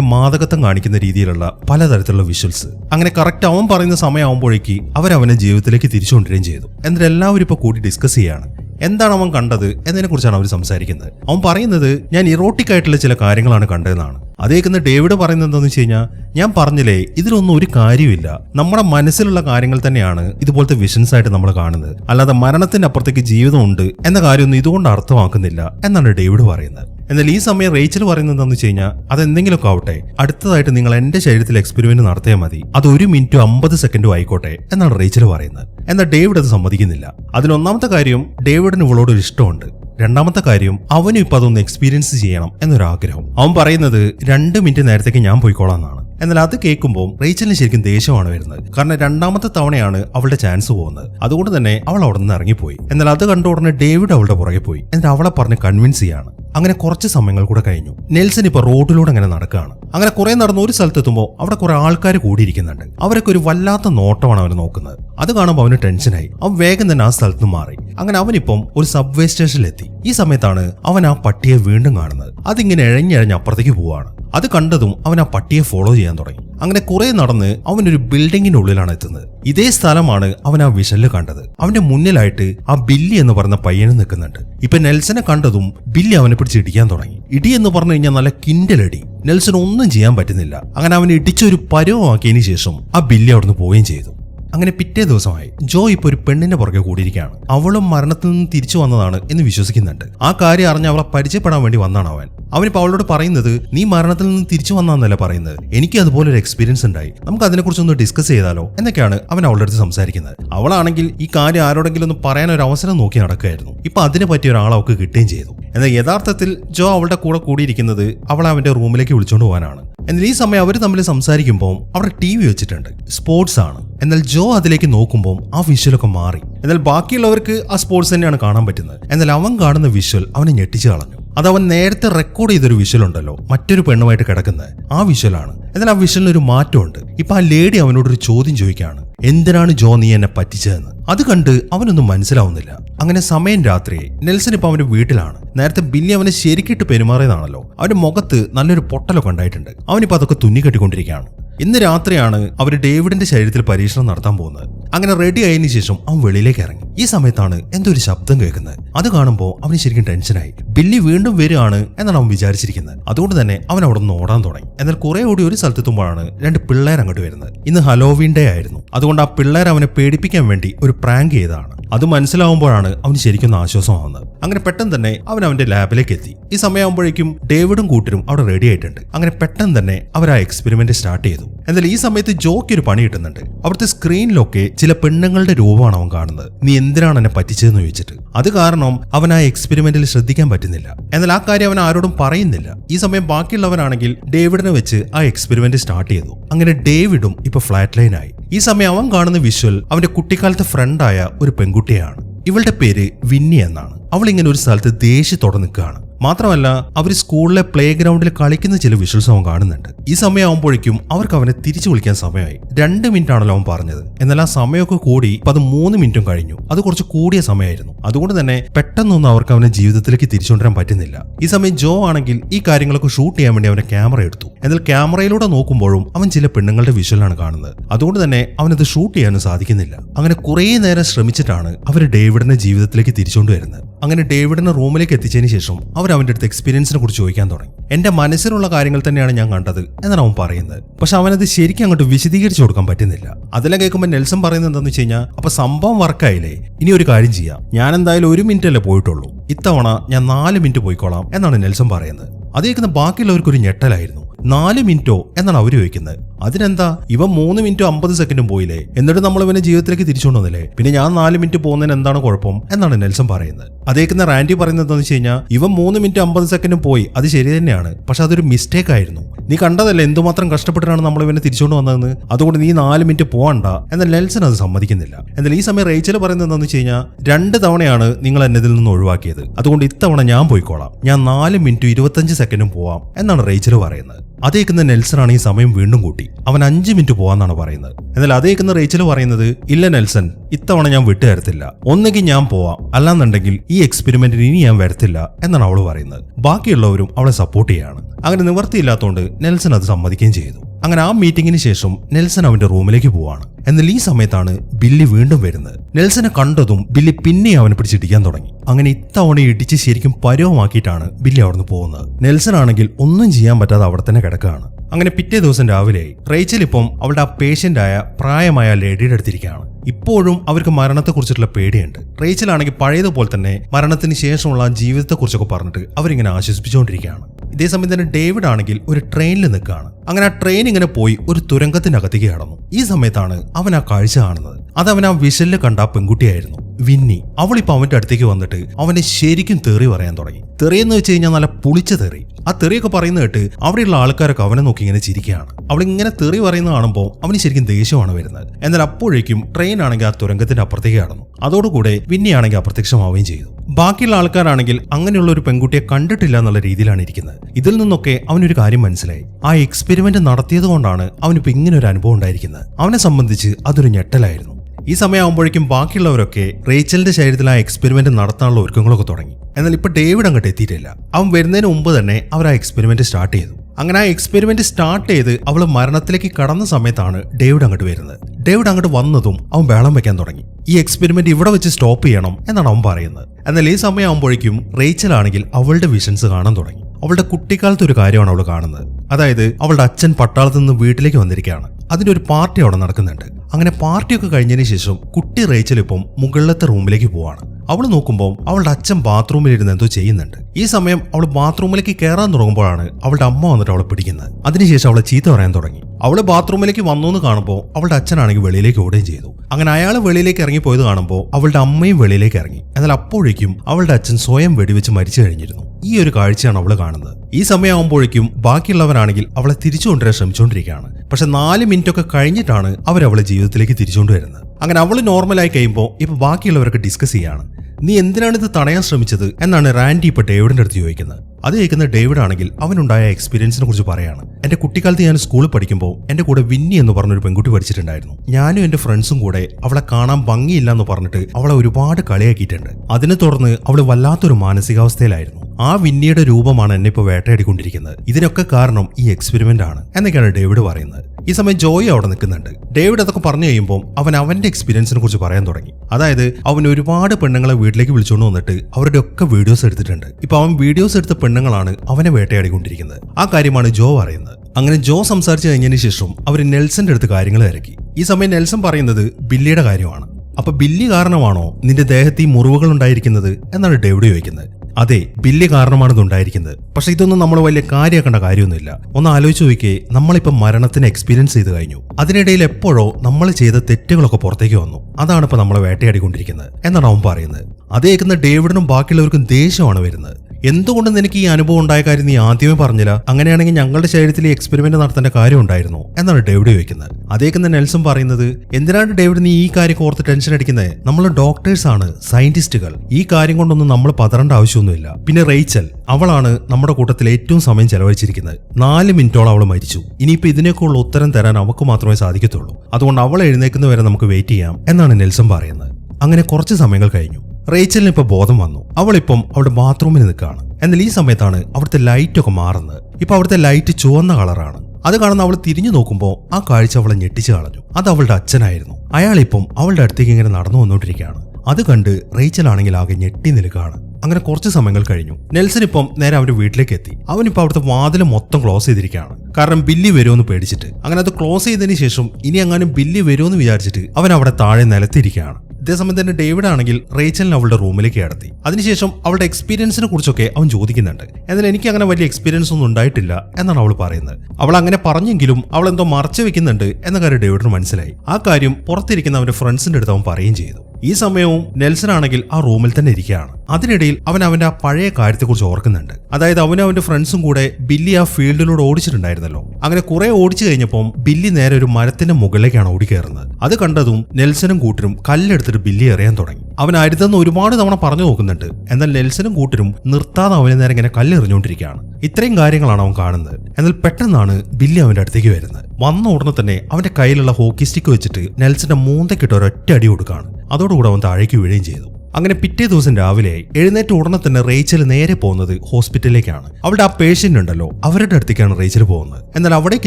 മാതകത്വം കാണിക്കുന്ന രീതിയിലുള്ള പലതരത്തിലുള്ള വിഷ്വൽസ് അങ്ങനെ കറക്റ്റ് അവൻ പറയുന്ന സമയമാകുമ്പോഴേക്ക് അവരവനെ ജീവിതത്തിലേക്ക് തിരിച്ചു കൊണ്ടുവരികയും ചെയ്തു. എന്നിട്ട് എല്ലാവരും ഇപ്പൊ കൂടി ഡിസ്കസ് ചെയ്യാണ്. എന്താണ് അവൻ കണ്ടത് എന്നതിനെ കുറിച്ചാണ് അവർ സംസാരിക്കുന്നത്. അവൻ പറയുന്നത് ഞാൻ ഇറോട്ടിക് ആയിട്ടുള്ള ചില കാര്യങ്ങളാണ് കണ്ടതെന്നാണ്. അതേക്കുന്ന ഡേവിഡ് പറയുന്നത് എന്താണെന്ന് വെച്ച് കഴിഞ്ഞാൽ ഞാൻ പറഞ്ഞില്ലേ ഇതിലൊന്നും ഒരു കാര്യമില്ല നമ്മുടെ മനസ്സിലുള്ള കാര്യങ്ങൾ തന്നെയാണ് ഇതുപോലത്തെ വിഷൻസ് ആയിട്ട് നമ്മൾ കാണുന്നത്. അല്ലാതെ മരണത്തിന് അപ്പുറത്തേക്ക് ജീവിതമുണ്ട് എന്ന കാര്യമൊന്നും ഇതുകൊണ്ട് അർത്ഥമാക്കുന്നില്ല എന്നാണ് ഡേവിഡ് പറയുന്നത്. എന്നാൽ ഈ സമയം റേച്ചൽ പറയുന്നത് എന്താണെന്ന് വെച്ച് കഴിഞ്ഞാൽ അതെന്തെങ്കിലുമൊക്കെ ആവട്ടെ അടുത്തതായിട്ട് നിങ്ങൾ എന്റെ ശരീരത്തിൽ എക്സ്പെരിമെന്റ് നടത്തിയാൽ മതി. അത് ഒരു മിനിറ്റും അമ്പത് സെക്കൻഡും ആയിക്കോട്ടെ എന്നാണ് റേച്ചൽ പറയുന്നത്. എന്നാൽ ഡേവിഡ് അത് സമ്മതിക്കുന്നില്ല. അതിലൊന്നാമത്തെ കാര്യം ഡേവിഡിന് ഇവളോട് ഒരു ഇഷ്ടമുണ്ട്. രണ്ടാമത്തെ കാര്യം അവനും ഇപ്പൊ അതൊന്ന് എക്സ്പീരിയൻസ് ചെയ്യണം എന്നൊരാഗ്രഹം. അവൻ പറയുന്നത് രണ്ട് മിനിറ്റ് നേരത്തേക്ക് ഞാൻ പോയിക്കോളാം എന്നാണ്. എന്നാൽ അത് കേൾക്കുമ്പോൾ റേച്ചലിന് ശരിക്കും ദേഷ്യമാണ് വരുന്നത്. കാരണം രണ്ടാമത്തെ തവണയാണ് അവളുടെ ചാൻസ് പോകുന്നത്. അതുകൊണ്ട് തന്നെ അവൾ അവിടെ നിന്ന് ഇറങ്ങിപ്പോയി. എന്നാൽ അത് കണ്ട ഉടനെ ഡേവിഡ് അവളുടെ പുറകെ പോയി. എന്നിട്ട് അവളെ പറഞ്ഞ് കൺവിൻസ് ചെയ്യാണ്. അങ്ങനെ കുറച്ച് സമയങ്ങൾ കൂടെ കഴിഞ്ഞു. നെൽസൺ ഇപ്പൊ റോഡിലൂടെ അങ്ങനെ നടക്കുകയാണ്. അങ്ങനെ കുറെ നടന്ന് ഒരു സ്ഥലത്തെത്തുമ്പോൾ അവിടെ കുറെ ആൾക്കാർ കൂടിയിരിക്കുന്നുണ്ട്. അവരൊക്കെ ഒരു വല്ലാത്ത നോട്ടമാണ് അവർ നോക്കുന്നത്. അത് കാണുമ്പോൾ അവന് ടെൻഷനായി അവൻ വേഗം തന്നെ ആ സ്ഥലത്ത് മാറി. അങ്ങനെ അവനിപ്പം ഒരു സബ്വേ സ്റ്റേഷനിലെത്തി ഈ സമയത്താണ് അവൻ ആ പട്ടിയെ വീണ്ടും കാണുന്നത്. അതിങ്ങനെ എഴഞ്ഞെഴഞ്ഞ് അപ്പുറത്തേക്ക് പോവാണ്. അത് കണ്ടതും അവൻ ആ പട്ടിയെ ഫോളോ ചെയ്യാൻ തുടങ്ങി. അങ്ങനെ കുറെ നടന്ന് അവൻ ഒരു ബിൽഡിങ്ങിന്റെ ഉള്ളിലാണ് എത്തുന്നത്. ഇതേ സ്ഥലമാണ് അവൻ ആ വിഷൽ കണ്ടത്. അവന്റെ മുന്നിലായിട്ട് ആ ബില്ലി എന്ന് പറയുന്ന പയ്യന് നിൽക്കുന്നുണ്ട്. ഇപ്പൊ നെൽസനെ കണ്ടതും ബില്ലി അവനെ പിടിച്ച് ഇടിക്കാൻ തുടങ്ങി. ഇടി എന്ന് പറഞ്ഞു കഴിഞ്ഞാൽ നല്ല കിൻഡലടി. നെൽസൺ ഒന്നും ചെയ്യാൻ പറ്റുന്നില്ല. അങ്ങനെ അവൻ ഇടിച്ചൊരു പരവമാക്കിയതിനു ശേഷം ആ ബില്ലി അവിടുന്ന് പോവുകയും ചെയ്തു. അങ്ങനെ പിറ്റേ ദിവസമായി ജോ ഇപ്പൊ ഒരു പെണ്ണിന്റെ പുറകെ കൂടിയിരിക്കുകയാണ്. അവളും മരണത്തിൽ നിന്ന് തിരിച്ചു വന്നതാണ് എന്ന് വിശ്വസിക്കുന്നുണ്ട്. ആ കാര്യം അറിഞ്ഞ് അവളെ പരിചയപ്പെടാൻ വേണ്ടി വന്നാണ് അവൻ. അവനിപ്പോ അവളോട് പറയുന്നത് നീ മരണത്തിൽ നിന്ന് തിരിച്ചു വന്നാന്നല്ല പറയുന്നത്? എനിക്ക് അതുപോലെ ഒരു എക്സ്പീരിയൻസ് ഉണ്ടായി. നമുക്ക് അതിനെക്കുറിച്ച് ഒന്ന് ഡിസ്കസ് ചെയ്താലോ? എന്നൊക്കെയാണ് അവൻ അവളുടെ അടുത്ത് സംസാരിക്കുന്നത്. അവളാണെങ്കിൽ ഈ കാര്യം ആരോടെങ്കിലും ഒന്ന് പറയാൻ ഒരു അവസരം നോക്കി നടക്കുകയായിരുന്നു. ഇപ്പൊ അതിനെ പറ്റിയ ഒരാൾ അവൾക്ക് കിട്ടുകയും ചെയ്തു. എന്നാൽ യഥാർത്ഥത്തിൽ ജോ അവളുടെ കൂടെ കൂടിയിരിക്കുന്നത് അവളെ അവന്റെ റൂമിലേക്ക് വിളിച്ചുകൊണ്ട് പോകാനാണ്. എന്നാൽ ഈ സമയം അവർ തമ്മിൽ സംസാരിക്കുമ്പോൾ അവിടെ ടി വി വെച്ചിട്ടുണ്ട്. സ്പോർട്സ് ആണ്. എന്നാൽ ജോ അതിലേക്ക് നോക്കുമ്പോൾ ആ വിഷ്വലൊക്കെ മാറി. എന്നാൽ ബാക്കിയുള്ളവർക്ക് ആ സ്പോർട്സ് തന്നെയാണ് കാണാൻ പറ്റുന്നത്. എന്നാൽ അവൻ കാണുന്ന വിഷ്വൽ അവനെ ഞെട്ടിച്ചു കളഞ്ഞു. അത് അവൻ നേരത്തെ റെക്കോർഡ് ചെയ്തൊരു വിഷ്വൽ ഉണ്ടല്ലോ. മറ്റൊരു പെണ്ണുമായിട്ട് കിടക്കുന്നത്. ആ വിഷ്വലാണ് എന്നാൽ ആ വിഷ്വലിന് ഒരു മാറ്റമുണ്ട്. ഇപ്പൊ ആ ലേഡി അവനോട് ഒരു ചോദ്യം ചോദിക്കുകയാണ്. എന്തിനാണ് ജോ നീ എന്നെ പറ്റിച്ചതെന്ന്? അത് കണ്ട് അവനൊന്നും മനസ്സിലാവുന്നില്ല. അങ്ങനെ സമയം രാത്രി. നെൽസൺ ഇപ്പൊ അവന്റെ വീട്ടിലാണ്. നേരത്തെ ബില്ലി അവനെ ശരിക്കിട്ട് പെരുമാറിയതാണല്ലോ. അവന്റെ മുഖത്ത് നല്ലൊരു പൊട്ടലൊക്കെ ഉണ്ടായിട്ടുണ്ട്. അവനിപ്പോ അതൊക്കെ തുന്നിക്കെട്ടിക്കൊണ്ടിരിക്കുകയാണ് ഇന്ന് രാത്രിയാണ് അവർ ഡേവിഡിന്റെ ശരീരത്തിൽ പരീക്ഷണം നടത്താൻ പോകുന്നത്. അങ്ങനെ റെഡി ആയതിനു ശേഷം അവൻ വെളിയിലേക്ക് ഇറങ്ങി. ഈ സമയത്താണ് എന്തോ ഒരു ശബ്ദം കേൾക്കുന്നത്. അത് കാണുമ്പോൾ അവന് ശരിക്കും ടെൻഷനായി ബില്ലി വീണ്ടും വരികയാണ് എന്നാണ് അവൻ വിചാരിച്ചിരിക്കുന്നത്. അതുകൊണ്ട് തന്നെ അവൻ അവിടെ നിന്ന് ഓടാൻ തുടങ്ങി. എന്നാൽ കുറെ ഓടി ഒരു സ്ഥലത്തെത്തുമ്പോഴാണ് രണ്ട് പിള്ളേർ അങ്ങോട്ട് വരുന്നത്. ഇന്ന് ഹലോവീൻ ഡേ ആയിരുന്നു. അതുകൊണ്ട് ആ പിള്ളേർ അവനെ പേടിപ്പിക്കാൻ വേണ്ടി ഒരു പ്രാങ്ക് ചെയ്തതാണ്. അത് മനസ്സിലാവുമ്പോഴാണ് അവന് ശരിക്കും ആശ്വാസമാവുന്നത്. അങ്ങനെ പെട്ടെന്ന് തന്നെ അവൻ അവന്റെ ലാബിലേക്ക് എത്തി. ഈ സമയമാകുമ്പോഴേക്കും ഡേവിഡും കൂട്ടരും അവിടെ റെഡി ആയിട്ടുണ്ട്. അങ്ങനെ പെട്ടെന്ന് തന്നെ അവർ ആ എക്സ്പെരിമെന്റ് സ്റ്റാർട്ട് ചെയ്തു. എന്നാൽ ഈ സമയത്ത് ജോക്ക് ഒരു പണി കിട്ടുന്നുണ്ട്. അവിടുത്തെ സ്ക്രീനിലൊക്കെ ചില പെണ്ണുങ്ങളുടെ രൂപമാണ് അവൻ കാണുന്നത്. നീ എന്തിനാണ് എന്നെ പറ്റിച്ചതെന്ന് ചോദിച്ചിട്ട്. അത് കാരണം അവൻ ആ എക്സ്പെരിമെന്റിൽ ശ്രദ്ധിക്കാൻ പറ്റുന്നില്ല. എന്നാൽ ആ കാര്യം അവൻ ആരോടും പറയുന്നില്ല. ഈ സമയം ബാക്കിയുള്ളവനാണെങ്കിൽ ഡേവിഡിനെ വെച്ച് ആ എക്സ്പെരിമെന്റ് സ്റ്റാർട്ട് ചെയ്തു. അങ്ങനെ ഡേവിഡും ഇപ്പൊ ഫ്ലാറ്റ് ലൈനായി ഈ സമയം അവൻ കാണുന്ന വിഷ്വൽ അവന്റെ കുട്ടിക്കാലത്തെ ഫ്രണ്ടായ ഒരു പെൺകുട്ടിയാണ്. ഇവളുടെ പേര് വിന്നി എന്നാണ്. അവൾ ഇങ്ങനെ ഒരു സ്ഥലത്ത് ദേഷ്യത്തോടെ നിൽക്കുകയാണ്. മാത്രമല്ല അവർ സ്കൂളിലെ പ്ലേ ഗ്രൗണ്ടിൽ കളിക്കുന്ന ചില വിഷ്വൽസ് കാണുന്നുണ്ട്. ഈ സമയമാകുമ്പോഴേക്കും അവർക്ക് അവനെ തിരിച്ചു വിളിക്കാൻ സമയമായി. രണ്ട് മിനിറ്റ് ആണല്ലോ അവൻ പറഞ്ഞത്. എന്നാൽ ആ സമയമൊക്കെ കൂടി അത് മൂന്ന് മിനിറ്റും കഴിഞ്ഞു. അത് കുറച്ച് കൂടിയ സമയമായിരുന്നു. അതുകൊണ്ട് തന്നെ പെട്ടെന്നൊന്നും അവർക്ക് അവനെ ജീവിതത്തിലേക്ക് തിരിച്ചുകൊണ്ടുവരാൻ പറ്റുന്നില്ല. ഈ സമയം ജോ ആണെങ്കിൽ ഈ കാര്യങ്ങളൊക്കെ ഷൂട്ട് ചെയ്യാൻ വേണ്ടി അവന്റെ ക്യാമറ എടുത്തു. എന്നാൽ ക്യാമറയിലൂടെ നോക്കുമ്പോഴും അവൻ ചില പെണ്ണുങ്ങളുടെ വിഷ്വലാണ് കാണുന്നത്. അതുകൊണ്ട് തന്നെ അവനത് ഷൂട്ട് ചെയ്യാനും സാധിക്കുന്നില്ല. അങ്ങനെ കുറേ നേരം ശ്രമിച്ചിട്ടാണ് അവർ ഡേവിഡിനെ ജീവിതത്തിലേക്ക് തിരിച്ചുകൊണ്ടുവരുന്നത് അങ്ങനെ ഡേവിഡിനെ റൂമിലേക്ക് എത്തിച്ചതിന് ശേഷം അവർ അവന്റെ അടുത്ത് എക്സ്പീരിയൻസിനെ കുറിച്ച് ചോദിക്കാൻ തുടങ്ങി. എന്റെ മനസ്സിലുള്ള കാര്യങ്ങൾ തന്നെയാണ് ഞാൻ കണ്ടത് എന്നാണ് അവൻ പറയുന്നത്. പക്ഷെ അവനത് ശരിക്കും അങ്ങോട്ട് വിശദീകരിച്ചു കൊടുക്കാൻ പറ്റുന്നില്ല. അതെല്ലാം കേൾക്കുമ്പോൾ നെൽസൺ പറയുന്നത് എന്താണെന്ന് വെച്ച് കഴിഞ്ഞാൽ അപ്പൊ സംഭവം വർക്കായില്ലേ ഇനി ഒരു കാര്യം ചെയ്യാം. ഞാൻ എന്തായാലും ഒരു മിനിറ്റ് അല്ലേ പോയിട്ടുള്ളൂ. ഇത്തവണ ഞാൻ നാല് മിനിറ്റ് പോയിക്കോളാം എന്നാണ് നെൽസൺ പറയുന്നത്. അത് കേൾക്കുന്ന ബാക്കിയുള്ളവർക്ക് ഒരു ഞെട്ടലായിരുന്നു. നാല് മിനിറ്റോ എന്നാണ് അവർ ചോദിക്കുന്നത്. അതിനെന്താ? ഇവ മൂന്ന് മിനിറ്റ് അമ്പത് സെക്കൻഡും പോയില്ലേ? എന്നിട്ട് നമ്മൾ ഇവനെ ജീവിതത്തിലേക്ക് തിരിച്ചുകൊണ്ടുവന്നില്ലേ പിന്നെ ഞാൻ നാല് മിനിറ്റ് പോകുന്നതിന് എന്താണ് കുഴപ്പം? എന്നാണ് നെൽസൺ പറയുന്നത്. അതേക്കുന്ന റാൻഡി പറയുന്നത് എന്താണെന്ന് വെച്ച് കഴിഞ്ഞാൽ ഇവ മൂന്ന് മിനിറ്റ് അമ്പത് സെക്കൻഡും പോയി. അത് ശരി തന്നെയാണ്. പക്ഷെ അതൊരു മിസ്റ്റേക്ക് ആയിരുന്നു. നീ കണ്ടതല്ലേ എന്തുമാത്രം കഷ്ടപ്പെട്ടിട്ടാണ് നമ്മൾ ഇവനെ തിരിച്ചുകൊണ്ട് വന്നതെന്ന്? അതുകൊണ്ട് നീ നാല് മിനിറ്റ് പോകണ്ട എന്നാൽ നെൽസൺ അത് സമ്മതിക്കുന്നില്ല. എന്നാൽ ഈ സമയം റേച്ചൽ പറയുന്നത് എന്താണെന്ന് വെച്ച് കഴിഞ്ഞാൽ രണ്ട് തവണയാണ് നിങ്ങൾ എന്നെ ഇതിൽ നിന്ന് ഒഴിവാക്കിയത്. അതുകൊണ്ട് ഇത്തവണ ഞാൻ പോയിക്കോളാം. ഞാൻ നാല് മിനിറ്റ് ഇരുപത്തഞ്ച് സെക്കൻഡും പോവാം. എന്നാണ് റേച്ചൽ പറയുന്നത്. അതേക്കുന്ന നെൽസൺ ഈ സമയം വീണ്ടും കൂട്ടി. അവൻ അഞ്ച് മിനിറ്റ് പോവാന്നാണ് പറയുന്നത്. എന്നാൽ അതേക്കുന്ന റേച്ചൽ പറയുന്നത് ഇല്ല നെൽസൺ ഇത്തവണ ഞാൻ വിട്ടുതരത്തില്ല ഒന്നെങ്കിൽ ഞാൻ പോവാം. അല്ലാന്നുണ്ടെങ്കിൽ ഈ എക്സ്പെരിമെന്റിന് ഇനി ഞാൻ വരത്തില്ല എന്നാണ് അവൾ പറയുന്നത്. ബാക്കിയുള്ളവരും അവളെ സപ്പോർട്ട് ചെയ്യാണ്. അങ്ങനെ നിവർത്തിയില്ലാത്തതുകൊണ്ട് നെൽസൺ അത് സമ്മതിക്കുകയും ചെയ്തു. അങ്ങനെ ആ മീറ്റിംഗിന് ശേഷം നെൽസൺ അവന്റെ റൂമിലേക്ക് പോവാണ്. എന്നാൽ ഈ സമയത്താണ് ബില്ലി വീണ്ടും വരുന്നത്. നെൽസനെ കണ്ടതും ബില്ലി പിന്നെ അവനെ പിടിച്ചിടിക്കാൻ തുടങ്ങി. അങ്ങനെ ഇത്തവണ ഇടിച്ച് ശരിക്കും പരവമാക്കിയിട്ടാണ് ബില്ലി അവിടുന്ന് പോകുന്നത്. നെൽസൺ ആണെങ്കിൽ ഒന്നും ചെയ്യാൻ പറ്റാതെ അവിടെ തന്നെ കിടക്കുകയാണ്. അങ്ങനെ പിറ്റേ ദിവസം രാവിലെയായി. റേച്ചൽ ഇപ്പം അവളുടെ ആ പേഷ്യന്റായ പ്രായമായ ലേഡിയുടെ അടുത്തിരിക്കുകയാണ് ഇപ്പോഴും അവർക്ക് മരണത്തെക്കുറിച്ചിട്ടുള്ള പേടിയുണ്ട്. റേച്ചൽ ആണെങ്കിൽ പഴയതുപോലെ തന്നെ മരണത്തിന് ശേഷമുള്ള ജീവിതത്തെക്കുറിച്ചൊക്കെ പറഞ്ഞിട്ട് അവരിങ്ങനെ ആശ്വസിപ്പിച്ചുകൊണ്ടിരിക്കുകയാണ്. ഇതേസമയം തന്നെ ഡേവിഡ് ആണെങ്കിൽ ഒരു ട്രെയിനിൽ നിൽക്കുകയാണ്. അങ്ങനെ ആ ട്രെയിൻ ഇങ്ങനെ പോയി ഒരു തുരങ്കത്തിനകത്തേക്ക് കടന്നു. ഈ സമയത്താണ് അവൻ ആ കാഴ്ച കാണുന്നത്. അത് അവൻ ആ വിഷലിൽ കണ്ട പെൺകുട്ടിയായിരുന്നു വിന്നി. അവളിപ്പോ അവന്റെ അടുത്തേക്ക് വന്നിട്ട് അവനെ ശരിക്കും തെറി പറയാൻ തുടങ്ങി. തെറിയെന്ന് വെച്ച് കഴിഞ്ഞാൽ നല്ല പുളിച്ച തെറി. ആ തെറിയൊക്കെ പറയുന്ന കേട്ട് അവിടെയുള്ള ആൾക്കാരൊക്കെ അവനെ നോക്കി ഇങ്ങനെ ചിരിക്കുകയാണ്. അവളിങ്ങനെ തെറി പറയുന്നത് കാണുമ്പോൾ അവന് ശരിക്കും ദേഷ്യമാണ് വരുന്നത്. എന്നാൽ അപ്പോഴേക്കും ട്രെയിൻ ആണെങ്കിൽ ആ തുരങ്കത്തിന്റെ അപ്പുറത്തേക്ക് കടന്നു. അതോടുകൂടെ വിന്നി ആണെങ്കിൽ അപ്രത്യക്ഷമാവുകയും ചെയ്തു. ബാക്കിയുള്ള ആൾക്കാരാണെങ്കിൽ അങ്ങനെയുള്ള ഒരു പെൺകുട്ടിയെ കണ്ടിട്ടില്ല എന്നുള്ള രീതിയിലാണ് ഇരിക്കുന്നത്. ഇതിൽ നിന്നൊക്കെ അവനൊരു കാര്യം മനസ്സിലായി. ആ എക്സ്പെരിമെന്റ് നടത്തിയത് കൊണ്ടാണ് അവനിപ്പോ ഇങ്ങനെ ഒരു അനുഭവം ഉണ്ടായിരിക്കുന്നത്. അവനെ സംബന്ധിച്ച് അതൊരു ഞെട്ടലായിരുന്നു. ഈ സമയമാകുമ്പോഴേക്കും ബാക്കിയുള്ളവരൊക്കെ റേച്ചലിന്റെ ശരീരത്തിൽ ആ എക്സ്പെരിമെന്റ് നടത്താനുള്ള ഒരുക്കങ്ങളൊക്കെ തുടങ്ങി. എന്നാൽ ഇപ്പൊ ഡേവിഡ് അങ്ങോട്ട് എത്തിയിട്ടില്ല. അവൻ വരുന്നതിന് മുമ്പ് തന്നെ അവർ ആ എക്സ്പെരിമെന്റ് സ്റ്റാർട്ട് ചെയ്തു. അങ്ങനെ ആ എക്സ്പെരിമെന്റ് സ്റ്റാർട്ട് ചെയ്ത് അവൾ മരണത്തിലേക്ക് കടന്ന സമയത്താണ് ഡേവിഡ് അങ്ങോട്ട് വരുന്നത്. ഡേവിഡ് അങ്ങോട്ട് വന്നതും അവൻ വേളം വെക്കാൻ തുടങ്ങി. ഈ എക്സ്പെരിമെന്റ് ഇവിടെ വെച്ച് സ്റ്റോപ്പ് ചെയ്യണം എന്നാണ് അവൻ പറയുന്നത്. എന്നാൽ ഈ സമയമാകുമ്പോഴേക്കും റേച്ചൽ ആണെങ്കിൽ അവളുടെ വിഷൻസ് കാണാൻ തുടങ്ങി. അവളുടെ കുട്ടിക്കാലത്തെ ഒരു കാര്യമാണ് അവൾ കാണുന്നത്. അതായത് അവളുടെ അച്ഛൻ പട്ടാളത്ത് നിന്ന് വീട്ടിലേക്ക് വന്നിരിക്കുകയാണ്. അതിന്റെ ഒരു പാർട്ടി അവിടെ നടക്കുന്നുണ്ട്. അങ്ങനെ പാർട്ടിയൊക്കെ കഴിഞ്ഞതിന് ശേഷം കുട്ടി റേച്ചൽ ഇപ്പം മുകളിലത്തെ റൂമിലേക്ക് പോവാണ്. അവൾ നോക്കുമ്പോൾ അവളുടെ അച്ഛൻ ബാത്റൂമിൽ ഇരുന്ന് എന്തോ ചെയ്യുന്നുണ്ട്. ഈ സമയം അവൾ ബാത്റൂമിലേക്ക് കയറാൻ തുടങ്ങുമ്പോഴാണ് അവളുടെ അമ്മ വന്നിട്ട് അവളെ പിടിക്കുന്നത്. അതിനുശേഷം അവളെ ചീത്ത പറയാൻ തുടങ്ങി. അവൾ ബാത്റൂമിലേക്ക് വന്നു എന്ന് കാണുമ്പോൾ അവളുടെ അച്ഛനാണെങ്കിൽ വെളിയിലേക്ക് ഓടുകയും ചെയ്തു. അങ്ങനെ അയാൾ വെളിയിലേക്ക് ഇറങ്ങി പോയത് കാണുമ്പോൾ അവളുടെ അമ്മയും വെളിയിലേക്ക് ഇറങ്ങി. എന്നാൽ അപ്പോഴേക്കും അവളുടെ അച്ഛൻ സ്വയം വെടിവെച്ച് മരിച്ചു കഴിഞ്ഞിരുന്നു. ഈ ഒരു കാഴ്ചയാണ് അവൾ കാണുന്നത്. ഈ സമയമാകുമ്പോഴേക്കും ബാക്കിയുള്ളവരാണെങ്കിൽ അവളെ തിരിച്ചു കൊണ്ടുവരാൻ ശ്രമിച്ചുകൊണ്ടിരിക്കുകയാണ്. പക്ഷെ നാല് മിനിറ്റ് ഒക്കെ കഴിഞ്ഞിട്ടാണ് അവർ അവളെ ജീവിതത്തിലേക്ക് തിരിച്ചുകൊണ്ടുവരുന്നത് അങ്ങനെ അവൾ നോർമലായി കഴിയുമ്പോൾ ഇപ്പൊ ബാക്കിയുള്ളവരൊക്കെ ഡിസ്കസ് ചെയ്യാണ്. നീ എന്തിനാണ് ഇത് തടയാൻ ശ്രമിച്ചത്? എന്നാണ് റാൻഡി ഇപ്പൊ ഡേവിഡിന്റെ അടുത്ത് ചോദിക്കുന്നത്. അത് കേൾക്കുന്ന ഡേവിഡ് ആണെങ്കിൽ അവനുണ്ടായ എക്സ്പീരിയൻസിനെ കുറിച്ച് പറയാണ്. എന്റെ കുട്ടിക്കാലത്ത് ഞാൻ സ്കൂളിൽ പഠിക്കുമ്പോൾ എന്റെ കൂടെ വിന്നി എന്ന് പറഞ്ഞൊരു പെൺകുട്ടി പഠിച്ചിട്ടുണ്ടായിരുന്നു. ഞാനും എന്റെ ഫ്രണ്ട്സും കൂടെ അവളെ കാണാൻ ഭംഗിയില്ല എന്ന് പറഞ്ഞിട്ട് അവളെ ഒരുപാട് കളിയാക്കിയിട്ടുണ്ട്. അതിനെ തുടർന്ന് അവൾ വല്ലാത്തൊരു മാനസികാവസ്ഥയിലായിരുന്നു. ആ വിന്നിയുടെ രൂപമാണ് എന്നെ ഇപ്പോൾ വേട്ടയാടിക്കൊണ്ടിരിക്കുന്നത്. ഇതിനൊക്കെ കാരണം ഈ എക്സ്പെരിമെന്റ് ആണ് എന്നൊക്കെയാണ് ഡേവിഡ് പറയുന്നത്. ഈ സമയം ജോയി അവിടെ നിൽക്കുന്നുണ്ട്. ഡേവിഡ് അതൊക്കെ പറഞ്ഞു കഴിയുമ്പോൾ അവൻ അവന്റെ എക്സ്പീരിയൻസിനെ കുറിച്ച് പറയാൻ തുടങ്ങി. അതായത് അവൻ ഒരുപാട് പെണ്ണുങ്ങളെ വീട്ടിലേക്ക് വിളിച്ചുകൊണ്ട് വന്നിട്ട് അവരുടെ ഒക്കെ വീഡിയോസ് എടുത്തിട്ടുണ്ട്. ഇപ്പൊ അവൻ വീഡിയോസ് എടുത്ത പെണ്ണുങ്ങളാണ് അവനെ വേട്ടയാടിക്കൊണ്ടിരിക്കുന്നത്. ആ കാര്യമാണ് ജോ പറയുന്നത്. അങ്ങനെ ജോ സംസാരിച്ചു കഴിഞ്ഞതിന് ശേഷം അവർ നെൽസന്റെ അടുത്ത് കാര്യങ്ങൾ ഇറക്കി. ഈ സമയം നെൽസൺ പറയുന്നത് ബില്ലിയുടെ കാര്യമാണ്. അപ്പൊ ബില്ലി കാരണമാണോ നിന്റെ ദേഹത്ത് ഈ മുറിവുകൾ ഉണ്ടായിരിക്കുന്നത് എന്നാണ് ഡേവിഡ് ചോദിക്കുന്നത്. അതെ ബില്ല് കാരണമാണ് ഇതുണ്ടായിരിക്കുന്നത് പക്ഷെ ഇതൊന്നും നമ്മൾ വലിയ കാര്യമാക്കേണ്ട കാര്യമൊന്നുമില്ല. ഒന്ന് ആലോചിച്ച് നോക്കിയേ നമ്മളിപ്പോൾ മരണത്തിന് എക്സ്പീരിയൻസ് ചെയ്ത് കഴിഞ്ഞു. അതിനിടയിൽ എപ്പോഴോ നമ്മൾ ചെയ്ത തെറ്റുകളൊക്കെ പുറത്തേക്ക് വന്നു. അതാണ് ഇപ്പൊ നമ്മളെ വേട്ടയാടിക്കൊണ്ടിരിക്കുന്നത്. എന്നാണ് അവൻ പറയുന്നത്. അത് കേൾക്കുന്ന ഡേവിഡിനും ബാക്കിയുള്ളവർക്കും ദേഷ്യമാണ് വരുന്നത്. എന്തുകൊണ്ട് നിനക്ക് ഈ അനുഭവം ഉണ്ടായ കാര്യം നീ ആദ്യമേ പറഞ്ഞില്ല? അങ്ങനെയാണെങ്കിൽ ഞങ്ങളുടെ ശരീരത്തിൽ ഈ എക്സ്പെരിമെന്റ് നടത്തേണ്ട കാര്യം ഉണ്ടായിരുന്നു? എന്നാണ് ഡേവിഡ് ചോദിക്കുന്നത്. അതേക്കുന്ന നെൽസൺ പറയുന്നത് എന്തിനാണ് ഡേവിഡ് നീ ഈ കാര്യം ഓർത്ത് ടെൻഷൻ അടിക്കുന്നത് നമ്മൾ ഡോക്ടേഴ്സ് ആണ് സയന്റിസ്റ്റുകൾ ഈ കാര്യം കൊണ്ടൊന്നും നമ്മൾ പതറേണ്ട ആവശ്യമൊന്നുമില്ല. പിന്നെ റേച്ചൽ അവളാണ് നമ്മുടെ കൂട്ടത്തിൽ ഏറ്റവും സമയം ചെലവഴിച്ചിരിക്കുന്നത്. നാല് മിനിറ്റോളം അവൾ മരിച്ചു. ഇനിയിപ്പോ ഇതിനൊക്കെയുള്ള ഉത്തരം തരാൻ അവൾക്ക് മാത്രമേ സാധിക്കത്തുള്ളൂ. അതുകൊണ്ട് അവൾ എഴുന്നേക്കുന്നവരെ നമുക്ക് വെയിറ്റ് ചെയ്യാം എന്നാണ് നെൽസൺ പറയുന്നത്. അങ്ങനെ കുറച്ച് സമയങ്ങൾ കഴിഞ്ഞു. റേച്ചലിന് ഇപ്പൊ ബോധം വന്നു. അവളിപ്പം അവിടെ ബാത്റൂമിൽ നിൽക്കുകയാണ്. എന്നാൽ ഈ സമയത്താണ് അവിടുത്തെ ലൈറ്റ് ഒക്കെ മാറുന്നത്. ഇപ്പൊ അവിടുത്തെ ലൈറ്റ് ചുവന്ന കളറാണ്. അത് കാണുന്ന അവൾ തിരിഞ്ഞു നോക്കുമ്പോൾ ആ കാഴ്ച അവളെ ഞെട്ടിച്ചു കളഞ്ഞു. അത് അവളുടെ അച്ഛനായിരുന്നു. അയാളിപ്പം അവളുടെ അടുത്തേക്ക് ഇങ്ങനെ നടന്നു വന്നുകൊണ്ടിരിക്കുകയാണ്. അത് കണ്ട് റേച്ചൽ ആണെങ്കിൽ ആകെ ഞെട്ടി നിൽക്കുകയാണ്. അങ്ങനെ കുറച്ച് സമയങ്ങൾ കഴിഞ്ഞു. നെൽസൺ ഇപ്പം നേരെ അവന്റെ വീട്ടിലേക്ക് എത്തി. അവനിപ്പോൾ അവിടുത്തെ വാതിൽ മൊത്തം ക്ലോസ് ചെയ്തിരിക്കുകയാണ്. കാരണം ബില്ലി വരുമെന്ന് പേടിച്ചിട്ട്. അങ്ങനെ അത് ക്ലോസ് ചെയ്തതിന് ശേഷം ഇനി അങ്ങാനും ബില്ലി വരുമെന്ന് വിചാരിച്ചിട്ട് അവൻ അവിടെ താഴെ നിലത്തിരിക്കുകയാണ്. ഇതേസമയം തന്നെ ഡേവിഡ് ആണെങ്കിൽ റേച്ചലിനെ അവളുടെ റൂമിലേക്ക് കടത്തി. അതിനുശേഷം അവളുടെ എക്സ്പീരിയൻസിനെ കുറിച്ചൊക്കെ അവൻ ചോദിക്കുന്നുണ്ട്. എന്നാൽ എനിക്ക് അങ്ങനെ വലിയ എക്സ്പീരിയൻസ് ഒന്നും ഉണ്ടായിട്ടില്ല എന്നാണ് അവൾ പറയുന്നത്. അവൾ അങ്ങനെ പറഞ്ഞെങ്കിലും അവൾ എന്തോ മറച്ചു വെക്കുന്നുണ്ട് എന്ന കാര്യം ഡേവിഡിന് മനസ്സിലായി. ആ കാര്യം പുറത്തിരിക്കുന്ന അവന്റെ ഫ്രണ്ട്സിന്റെ അടുത്ത് അവൻ പറയുകയും ചെയ്തു. ഈ സമയവും നെൽസൺ ആണെങ്കിൽ ആ റൂമിൽ തന്നെ ഇരിക്കുകയാണ്. അതിനിടയിൽ അവൻ അവന്റെ ആ പഴയ കാര്യത്തെക്കുറിച്ച് ഓർക്കുന്നുണ്ട്. അതായത് അവനും അവന്റെ ഫ്രണ്ട്സും കൂടെ ബില്ലി ആ ഫീൽഡിലൂടെ ഓടിച്ചിട്ടുണ്ടായിരുന്നല്ലോ. അങ്ങനെ കുറെ ഓടിച്ചു കഴിഞ്ഞപ്പോൾ ബില്ലി നേരെ ഒരു മരത്തിന്റെ മുകളിലേക്കാണ് ഓടിക്കയറുന്നത് അത് കണ്ടതും നെൽസനും കൂട്ടരും കല്ലെടുത്തിട്ട് ബില്ലി എറിയാൻ തുടങ്ങി. അവൻ അരുതെന്ന് ഒരുപാട് തവണ പറഞ്ഞു നോക്കുന്നുണ്ട്. എന്നാൽ നെൽസനും കൂട്ടരും നിർത്താതെ അവനെ നേരെ ഇങ്ങനെ കല്ലെറിഞ്ഞുകൊണ്ടിരിക്കുകയാണ്. ഇത്രയും കാര്യങ്ങളാണ് അവൻ കാണുന്നത്. എന്നാൽ പെട്ടെന്നാണ് ബില്ലി അവന്റെ അടുത്തേക്ക് വരുന്നത്. വന്ന ഉടനെ തന്നെ അവന്റെ കയ്യിലുള്ള ഹോക്കി സ്റ്റിക്ക് വെച്ചിട്ട് നെൽസന്റെ മൂന്തക്കിട്ട് ഒരൊറ്റ അടി കൊടുക്കുകയാണ്. അതോടുകൂടെ അവൻ താഴേക്ക് വീഴുകയും ചെയ്തു. അങ്ങനെ പിറ്റേ ദിവസം രാവിലെ എഴുന്നേറ്റ ഉടനെ തന്നെ റേച്ചൽ നേരെ പോകുന്നത് ഹോസ്പിറ്റലിലേക്കാണ്. അവളുടെ ആ പേഷ്യന്റ് ഉണ്ടല്ലോ അവരുടെ അടുത്തേക്കാണ് റേച്ചൽ പോകുന്നത്. എന്നാൽ അവിടേക്ക്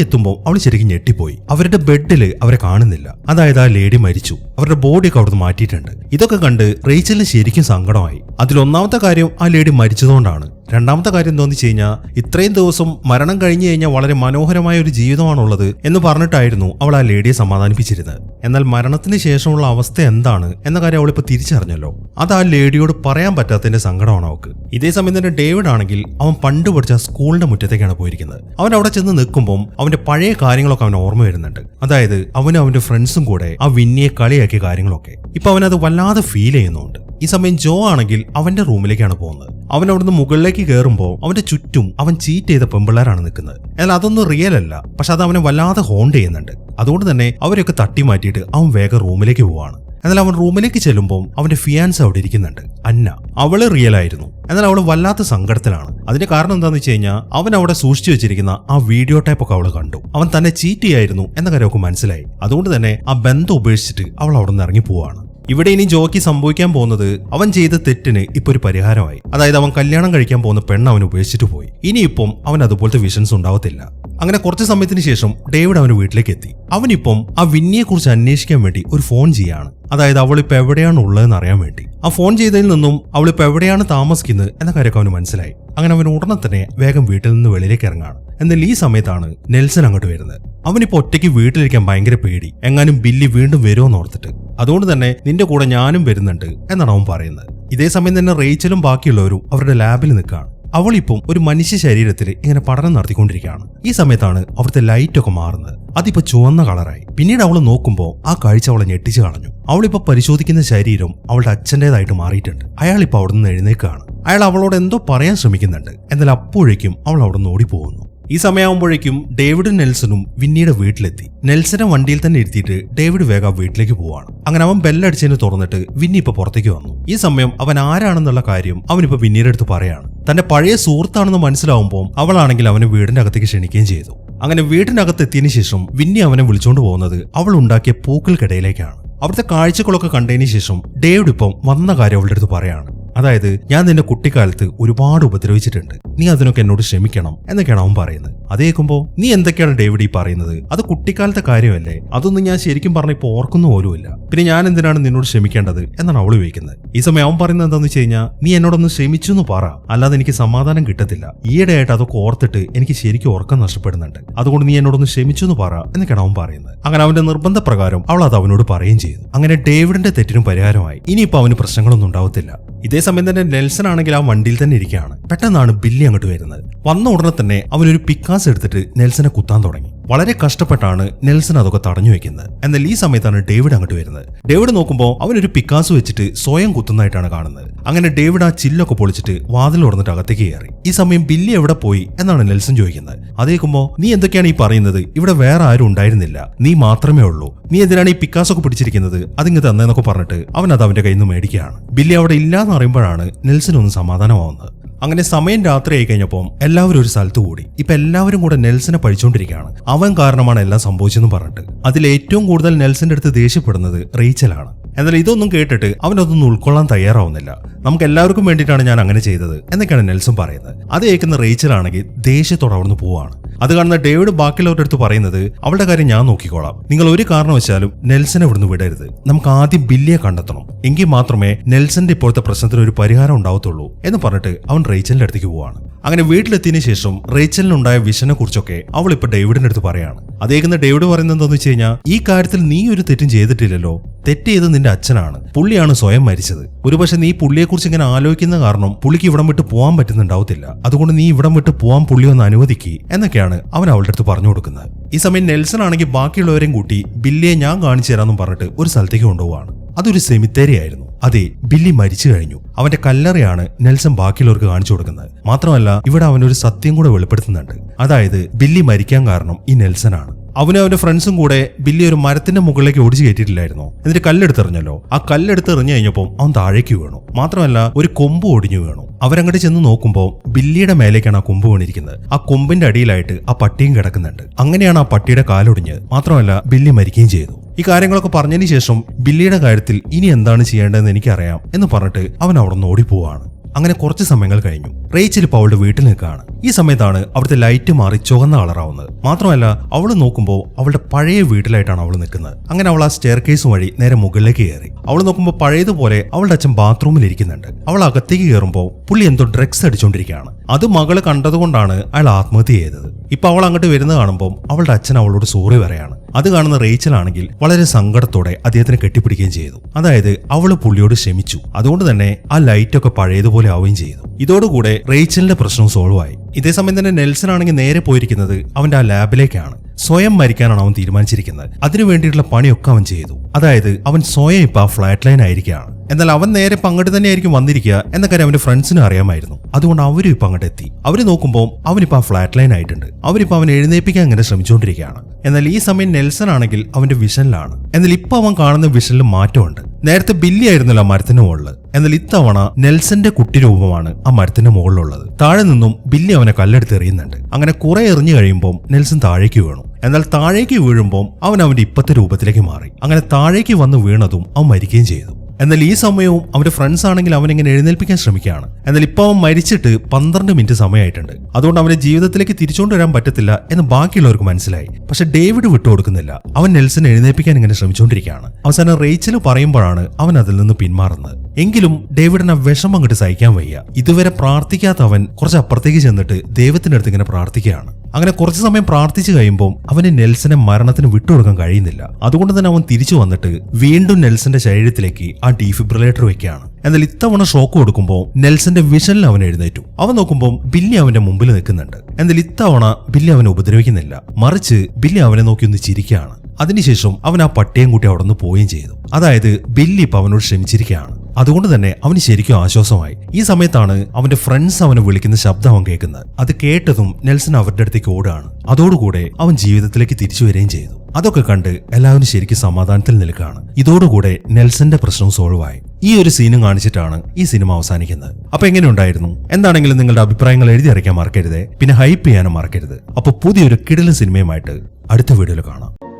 എത്തുമ്പോൾ അവൾ ശരിക്കും ഞെട്ടിപ്പോയി. അവരുടെ ബെഡിൽ അവരെ കാണുന്നില്ല. അതായത് ആ ലേഡി മരിച്ചു. അവരുടെ ബോഡിയൊക്കെ അവിടുന്ന് മാറ്റിയിട്ടുണ്ട്. ഇതൊക്കെ കണ്ട് റേച്ചലിന് ശരിക്കും സങ്കടമായി. അതിലൊന്നാമത്തെ കാര്യം ആ ലേഡി മരിച്ചതുകൊണ്ടാണ്. രണ്ടാമത്തെ കാര്യം തോന്നി കഴിഞ്ഞാൽ ഇത്രയും ദിവസം മരണം കഴിഞ്ഞു കഴിഞ്ഞാൽ വളരെ മനോഹരമായ ഒരു ജീവിതമാണുള്ളത് എന്ന് പറഞ്ഞിട്ടായിരുന്നു അവൾ ആ ലേഡിയെ സമാധാനിപ്പിച്ചിരുന്നത്. എന്നാൽ മരണത്തിന് ശേഷമുള്ള അവസ്ഥ എന്താണ് എന്ന കാര്യം അവളിപ്പോൾ തിരിച്ചറിഞ്ഞല്ലോ. അത് ആ ലേഡിയോട് പറയാൻ പറ്റാത്തതിന്റെ സങ്കടമാണ് അവൾക്ക്. ഇതേ സമയം തന്നെ ഡേവിഡ് ആണെങ്കിൽ അവൻ പണ്ട് പഠിച്ച സ്കൂളിന്റെ മുറ്റത്തേക്കാണ് പോയിരിക്കുന്നത്. അവൻ അവിടെ ചെന്ന് നിൽക്കുമ്പോൾ അവന്റെ പഴയ കാര്യങ്ങളൊക്കെ അവൻ ഓർമ്മ വരുന്നുണ്ട്. അതായത് അവനും അവന്റെ ഫ്രണ്ട്സും കൂടെ ആ വിന്നിയെ കളിയാക്കിയ കാര്യങ്ങളൊക്കെ. ഇപ്പൊ അവനത് വല്ലാതെ ഫീൽ ചെയ്യുന്നുണ്ട്. ഈ സമയം ജോ ആണെങ്കിൽ അവന്റെ റൂമിലേക്കാണ് പോകുന്നത്. അവൻ അവിടുന്ന് മുകളിലേക്ക് കയറുമ്പോൾ അവന്റെ ചുറ്റും അവൻ ചീറ്റ് ചെയ്ത പെമ്പിള്ളേരാണ് നിൽക്കുന്നത്. എന്നാൽ അതൊന്നും റിയൽ അല്ല. പക്ഷെ അത് അവനെ വല്ലാതെ ഹോണ്ട് ചെയ്യുന്നുണ്ട്. അതുകൊണ്ട് തന്നെ അവരെയൊക്കെ തട്ടി മാറ്റിയിട്ട് അവൻ വേഗം റൂമിലേക്ക് പോവാണ്. എന്നാൽ അവൻ റൂമിലേക്ക് ചെല്ലുമ്പോൾ അവന്റെ ഫിയാൻസ് അവിടെ ഇരിക്കുന്നുണ്ട്. അന്ന. അവൾ റിയൽ ആയിരുന്നു. എന്നാൽ അവൾ വല്ലാത്ത സങ്കടത്തിലാണ്. അതിന്റെ കാരണം എന്താണെന്ന് വെച്ച് കഴിഞ്ഞാൽ അവൻ അവിടെ സൂക്ഷിച്ചു വെച്ചിരിക്കുന്ന ആ വീഡിയോ ടൈപ്പ് ഒക്കെ അവൾ കണ്ടു. അവൻ തന്നെ ചീറ്റ് ചെയ്യായിരുന്നു എന്ന കാര്യം മനസ്സിലായി. അതുകൊണ്ട് തന്നെ ആ ബന്ധം ഉപേക്ഷിച്ചിട്ട് അവൾ അവിടെ നിന്ന് ഇറങ്ങി പോവാണ്. ഇവിടെ ഇനി ജോക്കി സംഭവിക്കാൻ പോകുന്നത് അവൻ ചെയ്ത തെറ്റിന് ഇപ്പൊ ഒരു പരിഹാരമായി. അതായത് അവൻ കല്യാണം കഴിക്കാൻ പോകുന്ന പെണ്ണ് അവൻ ഉപേക്ഷിച്ചിട്ട് പോയി. ഇനിയിപ്പം അവൻ അതുപോലത്തെ വിഷൻസ് ഉണ്ടാവത്തില്ല. അങ്ങനെ കുറച്ച് സമയത്തിന് ശേഷം ഡേവിഡ് അവന് വീട്ടിലേക്ക് എത്തി. അവനിപ്പം ആ വിന്നിയെ കുറിച്ച് അന്വേഷിക്കാൻ വേണ്ടി ഒരു ഫോൺ ചെയ്യാണ്. അതായത് അവളിപ്പോൾ എവിടെയാണ് ഉള്ളതെന്ന് അറിയാൻ വേണ്ടി. ആ ഫോൺ ചെയ്തതിൽ നിന്നും അവളിപ്പോൾ എവിടെയാണ് താമസിക്കുന്നത് എന്ന കാര്യമൊക്കെ അവന് മനസ്സിലായി. അങ്ങനെ അവൻ ഉടനെ തന്നെ വേഗം വീട്ടിൽ നിന്ന് വെളിയിലേക്ക് ഇറങ്ങാണ്. എന്നാൽ ഈ സമയത്താണ് നെൽസൺ അങ്ങോട്ട് വരുന്നത്. അവനിപ്പോ ഒറ്റയ്ക്ക് വീട്ടിലിരിക്കാൻ ഭയങ്കര പേടി. എങ്ങാനും ബില്ലി വീണ്ടും വരുമെന്ന് ഓർത്തിട്ട്. അതുകൊണ്ട് തന്നെ നിന്റെ കൂടെ ഞാനും വരുന്നുണ്ട് എന്നാണ് അവൻ പറയുന്നത്. ഇതേ സമയം തന്നെ റേച്ചലും ബാക്കിയുള്ളവരും അവരുടെ ലാബിൽ നിൽക്കുകയാണ് അവളിപ്പം ഒരു മനുഷ്യ ശരീരത്തിൽ ഇങ്ങനെ പഠനം നടത്തിക്കൊണ്ടിരിക്കുകയാണ്. ഈ സമയത്താണ് അവിടുത്തെ ലൈറ്റ് ഒക്കെ മാറുന്നത്. അതിപ്പോ ചുവന്ന കളറായി പിന്നീട് അവൾ നോക്കുമ്പോൾ ആ കാഴ്ച അവളെ ഞെട്ടിച്ചു കളഞ്ഞു. അവളിപ്പോ പരിശോധിക്കുന്ന ശരീരം അവളുടെ അച്ഛന്റെതായിട്ട് മാറിയിട്ടുണ്ട്. അയാൾ ഇപ്പോൾ അവിടെ നിന്ന് എഴുന്നേക്കാണ് അയാൾ അവളോട് എന്തോ പറയാൻ ശ്രമിക്കുന്നുണ്ട്. എന്നാൽ അപ്പോഴേക്കും അവൾ അവിടെ നിന്ന് ഓടിപ്പോകുന്നു. ഈ സമയമാകുമ്പോഴേക്കും ഡേവിഡും നെൽസണും വിന്നിയുടെ വീട്ടിലെത്തി. നെൽസനെ വണ്ടിയിൽ തന്നെ ഇരുത്തിയിട്ട് ഡേവിഡ് വേഗം വീട്ടിലേക്ക് പോവാണ്. അങ്ങനെ അവൻ ബെല്ലടിച്ചതിന് തുറന്നിട്ട് വിന്നി ഇപ്പൊ പുറത്തേക്ക് വന്നു. ഈ സമയം അവൻ ആരാണെന്നുള്ള കാര്യം അവനിപ്പോ വിന്നിയുടെ അടുത്ത് പറയാണ്. തന്റെ പഴയ സുഹൃത്താണെന്ന് മനസ്സിലാവുമ്പോൾ അവളാണെങ്കിൽ അവനെ വീടിന്റെ അകത്തേക്ക് ക്ഷണിക്കുകയും ചെയ്തു. അങ്ങനെ വീടിനകത്ത് എത്തിയതിനു ശേഷം വിന്നി അവനെ വിളിച്ചുകൊണ്ട് പോകുന്നത് അവൾ ഉണ്ടാക്കിയ പൂക്കൾക്കിടയിലേക്കാണ് അവിടുത്തെ കാഴ്ചകളൊക്കെ കണ്ടതിന് ശേഷം ഡേവിഡ് ഇപ്പം വന്ന കാര്യം അവളുടെ അടുത്ത് പറയാണ്. അതായത് ഞാൻ നിന്റെ കുട്ടിക്കാലത്ത് ഒരുപാട് ഉപദ്രവിച്ചിട്ടുണ്ട്. നീ അതിനൊക്കെ എന്നോട് ക്ഷമിക്കണം എന്നൊക്കെയാണ് അവൻ പറയുന്നത്. അത് നീ എന്തൊക്കെയാണ് ഡേവിഡ് ഈ പറയുന്നത്? അത് കുട്ടിക്കാലത്തെ കാര്യമല്ലേ? അതൊന്നും ഞാൻ ശരിക്കും പറഞ്ഞ ഇപ്പോൾ ഓർക്കുന്നു പോലുമില്ല. പിന്നെ ഞാൻ എന്തിനാണ് നിന്നോട് ക്ഷമിക്കേണ്ടത് എന്നാണ് അവൾ ചോദിക്കുന്നത്. ഈ സമയം അവൻ പറയുന്നത് എന്താണെന്ന് വെച്ച് കഴിഞ്ഞാൽ നീ എന്നോടൊന്ന് ക്ഷമിച്ചു എന്ന് പറ. അല്ലാതെ എനിക്ക് സമാധാനം കിട്ടത്തില്ല. ഈയിടെയായിട്ട് അതൊക്കെ ഓർത്തിട്ട് എനിക്ക് ശരിക്കും ഉറക്കം നഷ്ടപ്പെടുന്നുണ്ട്. അതുകൊണ്ട് നീ എന്നോടൊന്ന് ക്ഷമിച്ചു എന്ന് പറ എന്നൊക്കെയാണ് അവൻ പറയുന്നത്. അങ്ങനെ അവന്റെ നിർബന്ധപ്രകാരം അവൾ അത് അവനോട് പറയുകയും ചെയ്തു. അങ്ങനെ ഡേവിഡിന്റെ തെറ്റിനും പരിഹാരമായി. ഇനിയിപ്പോ അവന് പ്രശ്നങ്ങളൊന്നും ഉണ്ടാവത്തില്ല. ഇതേ സമയം തന്നെ നെൽസൺ ആണെങ്കിൽ ആ വണ്ടിയിൽ തന്നെ ഇരിക്കുകയാണ്. പെട്ടെന്നാണ് ബില്ലി അങ്ങോട്ട് വരുന്നത്. വന്ന ഉടനെ തന്നെ അവൻ ഒരു പിക്കാസ് എടുത്തിട്ട് നെൽസനെ കുത്താൻ തുടങ്ങി. വളരെ കഷ്ടപ്പെട്ടാണ് നെൽസൺ അതൊക്കെ തടഞ്ഞു വെക്കുന്നത്. എന്നാൽ ഈ സമയത്താണ് ഡേവിഡ് അങ്ങോട്ട് വരുന്നത്. ഡേവിഡ് നോക്കുമ്പോൾ അവനൊരു പിക്കാസ് വെച്ചിട്ട് സ്വയം കുത്തുന്നതായിട്ടാണ് കാണുന്നത്. അങ്ങനെ ഡേവിഡ് ആ ചില്ലൊക്കെ പൊളിച്ചിട്ട് വാതിൽ തുറന്നിട്ട് അകത്തേക്ക് കയറി. ഈ സമയം ബില്ലി എവിടെ പോയി എന്നാണ് നെൽസൺ ചോദിക്കുന്നത്. അതേക്കുമ്പോ നീ എന്തൊക്കെയാണ് ഈ പറയുന്നത്? ഇവിടെ വേറെ ആരും ഉണ്ടായിരുന്നില്ല. നീ മാത്രമേ ഉള്ളൂ. നീ എന്തിനാണ് ഈ പിക്കാസ് ഒക്കെ പിടിച്ചിരിക്കുന്നത്? അതിങ്ങ് തന്നെന്നൊക്കെ പറഞ്ഞിട്ട് അവൻ അത് അവന്റെ കയ്യിൽ നിന്ന് മേടിക്കുകയാണ്. ബില്ലി അവിടെ ഇല്ലാന്ന് അറിയുമ്പോഴാണ് നെൽസൺ ഒന്ന് സമാധാനമാവുന്നത്. അങ്ങനെ സമയം രാത്രിയായി കഴിഞ്ഞപ്പോൾ എല്ലാവരും ഒരു സ്ഥലത്ത് കൂടി. ഇപ്പൊ എല്ലാവരും കൂടെ നെൽസനെ പഴിച്ചുകൊണ്ടിരിക്കുകയാണ് അവൻ കാരണമാണ് എല്ലാം സംഭവിച്ചെന്ന് പറഞ്ഞിട്ട്. അതിൽ ഏറ്റവും കൂടുതൽ നെൽസന്റെ അടുത്ത് ദേഷ്യപ്പെടുന്നത് റീച്ചലാണ്. എന്നാൽ ഇതൊന്നും കേട്ടിട്ട് അവനൊന്നും ഉൾക്കൊള്ളാൻ തയ്യാറാവുന്നില്ല. നമുക്ക് എല്ലാവർക്കും വേണ്ടിയിട്ടാണ് ഞാൻ അങ്ങനെ ചെയ്തത് എന്നൊക്കെയാണ് നെൽസൺ പറയുന്നത്. അത് കേൾക്കുന്ന റീച്ചലാണെങ്കിൽ ദേഷ്യത്തോടെ അവിടുന്ന് പോവാണ്. അത് കാണുന്ന ഡേവിഡ് ബാക്കിയുള്ളവരുടെ അടുത്ത് പറയുന്നത് അവളുടെ കാര്യം ഞാൻ നോക്കിക്കോളാം. നിങ്ങൾ ഒരു കാരണവശാലും നെൽസനെ ഇവിടുന്ന് വിടരുത്. നമുക്ക് ആദ്യം ബില്ലിയെ കണ്ടെത്തണം. എങ്കിൽ മാത്രമേ നെൽസന്റെ ഇപ്പോഴത്തെ പ്രശ്നത്തിന് ഒരു പരിഹാരം ഉണ്ടാവത്തുള്ളൂ എന്ന് പറഞ്ഞിട്ട് അവൻ റേച്ചലിന്റെ അടുത്തേക്ക് പോവാണ്. അങ്ങനെ വീട്ടിലെത്തിയതിനു ശേഷം റേച്ചലിനുണ്ടായ വിഷനെ കുറിച്ചൊക്കെ അവൾ ഇപ്പൊ ഡേവിഡിന്റെ അടുത്ത് പറയാണ്. അതേക്കുന്ന ഡേവിഡ് പറയുന്നത് എന്താണെന്ന് വെച്ച് കഴിഞ്ഞാൽ ഈ കാര്യത്തിൽ നീ ഒരു തെറ്റും ചെയ്തിട്ടില്ലല്ലോ. തെറ്റ് ചെയ്ത് നിന്റെ അച്ഛനാണ്. പുള്ളിയാണ് സ്വയം മരിച്ചത്. ഒരുപക്ഷെ നീ പുള്ളിയെക്കുറിച്ച് ഇങ്ങനെ ആലോചിക്കുന്ന കാരണം പുള്ളിക്ക് ഇവിടം വിട്ട് പോകാൻ പറ്റുന്നുണ്ടാവത്തില്ല. അതുകൊണ്ട് നീ ഇവിടം വിട്ട് പോകാൻ പുള്ളി ഒന്ന് അനുവദിക്കുക എന്നൊക്കെയാണ് അവൻ അവളുടെ അടുത്ത് പറഞ്ഞു കൊടുക്കുന്നത്. ഈ സമയം നെൽസൺ ആണെങ്കിൽ ബാക്കിയുള്ളവരെയും കൂട്ടി ബില്ലിയെ ഞാൻ കാണിച്ചു തരാമെന്നും പറഞ്ഞിട്ട് ഒരു സ്ഥലത്തേക്ക് കൊണ്ടുപോവാണ്. അതൊരു സെമിത്തേരി ആയിരുന്നു. അതെ ബില്ലി മരിച്ചു കഴിഞ്ഞു. അവന്റെ കല്ലറയാണ് നെൽസൺ ബാക്കിയുള്ളവർക്ക് കാണിച്ചു കൊടുക്കുന്നത്. മാത്രമല്ല ഇവിടെ അവനൊരു സത്യം കൂടെ വെളിപ്പെടുത്തുന്നുണ്ട്. അതായത് ബില്ലി മരിക്കാൻ കാരണം ഈ നെൽസൺ ആണ്. അവനും അവന്റെ ഫ്രണ്ട്സും കൂടെ ബില്ലി ഒരു മരത്തിന്റെ മുകളിലേക്ക് ഓടിച്ചു കയറ്റിയിട്ടില്ലായിരുന്നു. എന്നിട്ട് കല്ലെടുത്തെറിഞ്ഞല്ലോ. ആ കല്ലെടുത്ത് എറിഞ്ഞു കഴിഞ്ഞപ്പോൾ അവൻ താഴേക്ക് വീണു. മാത്രമല്ല ഒരു കൊമ്പ് ഒടിഞ്ഞു വീണു. അവരങ്ങോട്ട് ചെന്ന് നോക്കുമ്പോൾ ബില്ലിയുടെ മേലേക്കാണ് ആ കൊമ്പ് വീണിരിക്കുന്നത്. ആ കൊമ്പിന്റെ അടിയിലായിട്ട് ആ പട്ടിയും കിടക്കുന്നുണ്ട്. അങ്ങനെയാണ് ആ പട്ടിയുടെ കാലൊടിഞ്ഞത് മാത്രമല്ല ബില്ലി മരിക്കുകയും ചെയ്തു. ഈ കാര്യങ്ങളൊക്കെ പറഞ്ഞതിന് ശേഷം ബില്ലിയുടെ കാര്യത്തിൽ ഇനി എന്താണ് ചെയ്യേണ്ടതെന്ന് എനിക്കറിയാം എന്ന് പറഞ്ഞിട്ട് അവൻ അവിടെ നിന്ന് ഓടിപ്പോവാണ്. അങ്ങനെ കുറച്ച് സമയങ്ങൾ കഴിഞ്ഞു. റേച്ചൽ ഇപ്പോൾ അവളുടെ വീട്ടിൽ നിൽക്കുകയാണ്. ഈ സമയത്താണ് അവിടുത്തെ ലൈറ്റ് മാറി ചുവന്ന കളറാവുന്നത്. മാത്രമല്ല അവൾ നോക്കുമ്പോൾ അവളുടെ പഴയ വീട്ടിലായിട്ടാണ് അവൾ നിൽക്കുന്നത്. അങ്ങനെ അവൾ ആ സ്റ്റെയർ കേസ് വഴി നേരെ മുകളിലേക്ക് കയറി. അവൾ നോക്കുമ്പോൾ പഴയതുപോലെ അവളുടെ അച്ഛൻ ബാത്റൂമിൽ ഇരിക്കുന്നുണ്ട്. അവൾ അകത്തേക്ക് കയറുമ്പോൾ പുള്ളി എന്തോ ഡ്രഗ്സ് അടിച്ചുകൊണ്ടിരിക്കുകയാണ് അത് മകൾ കണ്ടതുകൊണ്ടാണ് അയാൾ ആത്മഹത്യ ചെയ്തത്. ഇപ്പൊ അവൾ അങ്ങോട്ട് വരുന്ന കാണുമ്പോൾ അവളുടെ അച്ഛൻ അവളോട് സോറി പറയാണ്. അത് കാണുന്ന റേച്ചൽ ആണെങ്കിൽ വളരെ സങ്കടത്തോടെ അദ്ദേഹത്തിനെ കെട്ടിപ്പിടിക്കുകയും ചെയ്തു. അതായത് അവൾ പുള്ളിയോട് ക്ഷമിച്ചു. അതുകൊണ്ട് തന്നെ ആ ലൈറ്റൊക്കെ പഴയതുപോലെ ആവുകയും ചെയ്തു. ഇതോടുകൂടെ റേച്ചലിന്റെ പ്രശ്നം സോൾവ് ആയി. ഇതേസമയം തന്നെ നെൽസൺ ആണെങ്കിൽ നേരെ പോയിരിക്കുന്നത് അവന്റെ ആ ലാബിലേക്കാണ്. സ്വയം മരിക്കാനാണ് അവൻ തീരുമാനിച്ചിരിക്കുന്നത്. അതിനു വേണ്ടിയിട്ടുള്ള പണിയൊക്കെ അവൻ ചെയ്തു. അതായത് അവൻ സ്വയം ഇപ്പൊ ആ ഫ്ലാറ്റ് ലൈൻ ആയിരിക്കുകയാണ്. എന്നാൽ അവൻ നേരെ തന്നെ തന്നെയായിരിക്കും വന്നിരിക്കുക എന്ന കാര്യം അവന്റെ ഫ്രണ്ട്സിന് അറിയാമായിരുന്നു. അതുകൊണ്ട് അവരും ഇപ്പൊ അങ്ങോട്ട് എത്തി. അവർ നോക്കുമ്പോൾ അവനിപ്പോ ആ ഫ്ലാറ്റ് ലൈൻ ആയിട്ടുണ്ട്. അവരിപ്പോ അവൻ എഴുന്നേപ്പിക്കാൻ അങ്ങനെ ശ്രമിച്ചുകൊണ്ടിരിക്കുകയാണ്. എന്നാൽ ഈ സമയം നെൽസൺ ആണെങ്കിൽ അവന്റെ വിഷനിലാണ്. എന്നാൽ ഇപ്പൊ അവൻ കാണുന്ന വിഷനിൽ മാറ്റമുണ്ട്. നേരത്തെ ബില്ലി ആയിരുന്നല്ലോ മരത്തിന് മുകളിൽ. എന്നാൽ ഇത്തവണ നെൽസന്റെ കുട്ടി രൂപമാണ് ആ മരത്തിന്റെ മുകളിലുള്ളത്. താഴെ നിന്നും ബില്ലി അവനെ കല്ലെടുത്ത് എറിയുന്നുണ്ട്. അങ്ങനെ കുറെ എറിഞ്ഞു കഴിയുമ്പോൾ നെൽസൺ താഴേക്ക് വീണു. എന്നാൽ താഴേക്ക് വീഴുമ്പോൾ അവൻ അവന്റെ ഇപ്പത്തെ രൂപത്തിലേക്ക് മാറി. അങ്ങനെ താഴേക്ക് വന്ന് വീണതും അവൻ മരിക്കുകയും ചെയ്തു. എന്നാൽ ഈ സമയവും അവന്റെ ഫ്രണ്ട്സ് ആണെങ്കിൽ അവനിങ്ങനെ എഴുന്നേൽപ്പിക്കാൻ ശ്രമിക്കുകയാണ്. എന്നാൽ ഇപ്പോൾ അവൻ മരിച്ചിട്ട് പന്ത്രണ്ട് മിനിറ്റ് സമയമായിട്ടുണ്ട്. അതുകൊണ്ട് അവന്റെ ജീവിതത്തിലേക്ക് തിരിച്ചുകൊണ്ട് വരാൻ പറ്റത്തില്ല എന്ന് ബാക്കിയുള്ളവർക്ക് മനസ്സിലായി. പക്ഷെ ഡേവിഡ് വിട്ടുകൊടുക്കുന്നില്ല അവൻ നെൽസനെ എഴുന്നേൽപ്പിക്കാൻ ഇങ്ങനെ ശ്രമിച്ചുകൊണ്ടിരിക്കുകയാണ്. അവസാനം റേച്ചൽ പറയുമ്പോഴാണ് അവൻ അതിൽ നിന്ന് പിന്മാറുന്നത്. എങ്കിലും ഡേവിഡിന് ആ വിഷമം അങ്ങോട്ട് സഹിക്കാൻ വയ്യ. ഇതുവരെ പ്രാർത്ഥിക്കാത്ത അവൻ കുറച്ച് അപ്പുറത്തേക്ക് ചെന്നിട്ട് ദൈവത്തിന്റെ അടുത്ത് ഇങ്ങനെ പ്രാർത്ഥിക്കുകയാണ്. അങ്ങനെ കുറച്ച് സമയം പ്രാർത്ഥിച്ചു കഴിയുമ്പോൾ അവന് നെൽസനെ മരണത്തിന് വിട്ടുകൊടുക്കാൻ കഴിയുന്നില്ല. അതുകൊണ്ട് തന്നെ അവൻ തിരിച്ചു വന്നിട്ട് വീണ്ടും നെൽസന്റെ ശരീരത്തിലേക്ക് ആ ഡീഫിബ്രിലേറ്റർ വെക്കുകയാണ്. എന്നാൽ ഇത്തവണ ഷോക്ക് കൊടുക്കുമ്പോൾ നെൽസന്റെ വിഷനിൽ അവൻ എഴുന്നേറ്റു. അവൻ നോക്കുമ്പോൾ ബില്ലി അവന്റെ മുമ്പിൽ നിൽക്കുന്നുണ്ട്. എന്നാൽ ഇത്തവണ ബില്ലി അവനെ ഉപദ്രവിക്കുന്നില്ല. മറിച്ച് ബില്ലി അവനെ നോക്കി ഒന്ന് ചിരിക്കുകയാണ്. അതിനുശേഷം അവൻ ആ പട്ടിയും കൂട്ടി അവിടെ നിന്ന് പോവുകയും ചെയ്തു. അതായത് ബില്ലി ഇപ്പൊ അവനോട് ക്ഷമിച്ചിരിക്കുകയാണ്. അതുകൊണ്ട് തന്നെ അവന് ശരിക്കും ആശ്വാസമായി. ഈ സമയത്താണ് അവന്റെ ഫ്രണ്ട്സ് അവനെ വിളിക്കുന്ന ശബ്ദം അവൻ കേൾക്കുന്നത്. അത് കേട്ടതും നെൽസൺ അവരുടെ അടുത്തേക്ക് ഓടുകയാണ്. അതോടുകൂടെ അവൻ ജീവിതത്തിലേക്ക് തിരിച്ചു വരികയും ചെയ്തു. അതൊക്കെ കണ്ട് എല്ലാവരും ശരിക്കും സമാധാനത്തിൽ നിൽക്കുകയാണ്. ഇതോടുകൂടെ നെൽസന്റെ പ്രശ്നവും സോൾവ് ആയി. ഈ ഒരു സീനും കാണിച്ചിട്ടാണ് ഈ സിനിമ അവസാനിക്കുന്നത്. അപ്പൊ എങ്ങനെ ഉണ്ടായിരുന്നു? എന്താണെങ്കിലും നിങ്ങളുടെ അഭിപ്രായങ്ങൾ എഴുതി അറിയിക്കാൻ മറക്കരുത്. പിന്നെ ഹൈപ്പ് ചെയ്യാനും മറക്കരുത്. അപ്പൊ പുതിയൊരു കിടിലൻ സിനിമയുമായിട്ട് അടുത്ത വീഡിയോയിൽ കാണാം.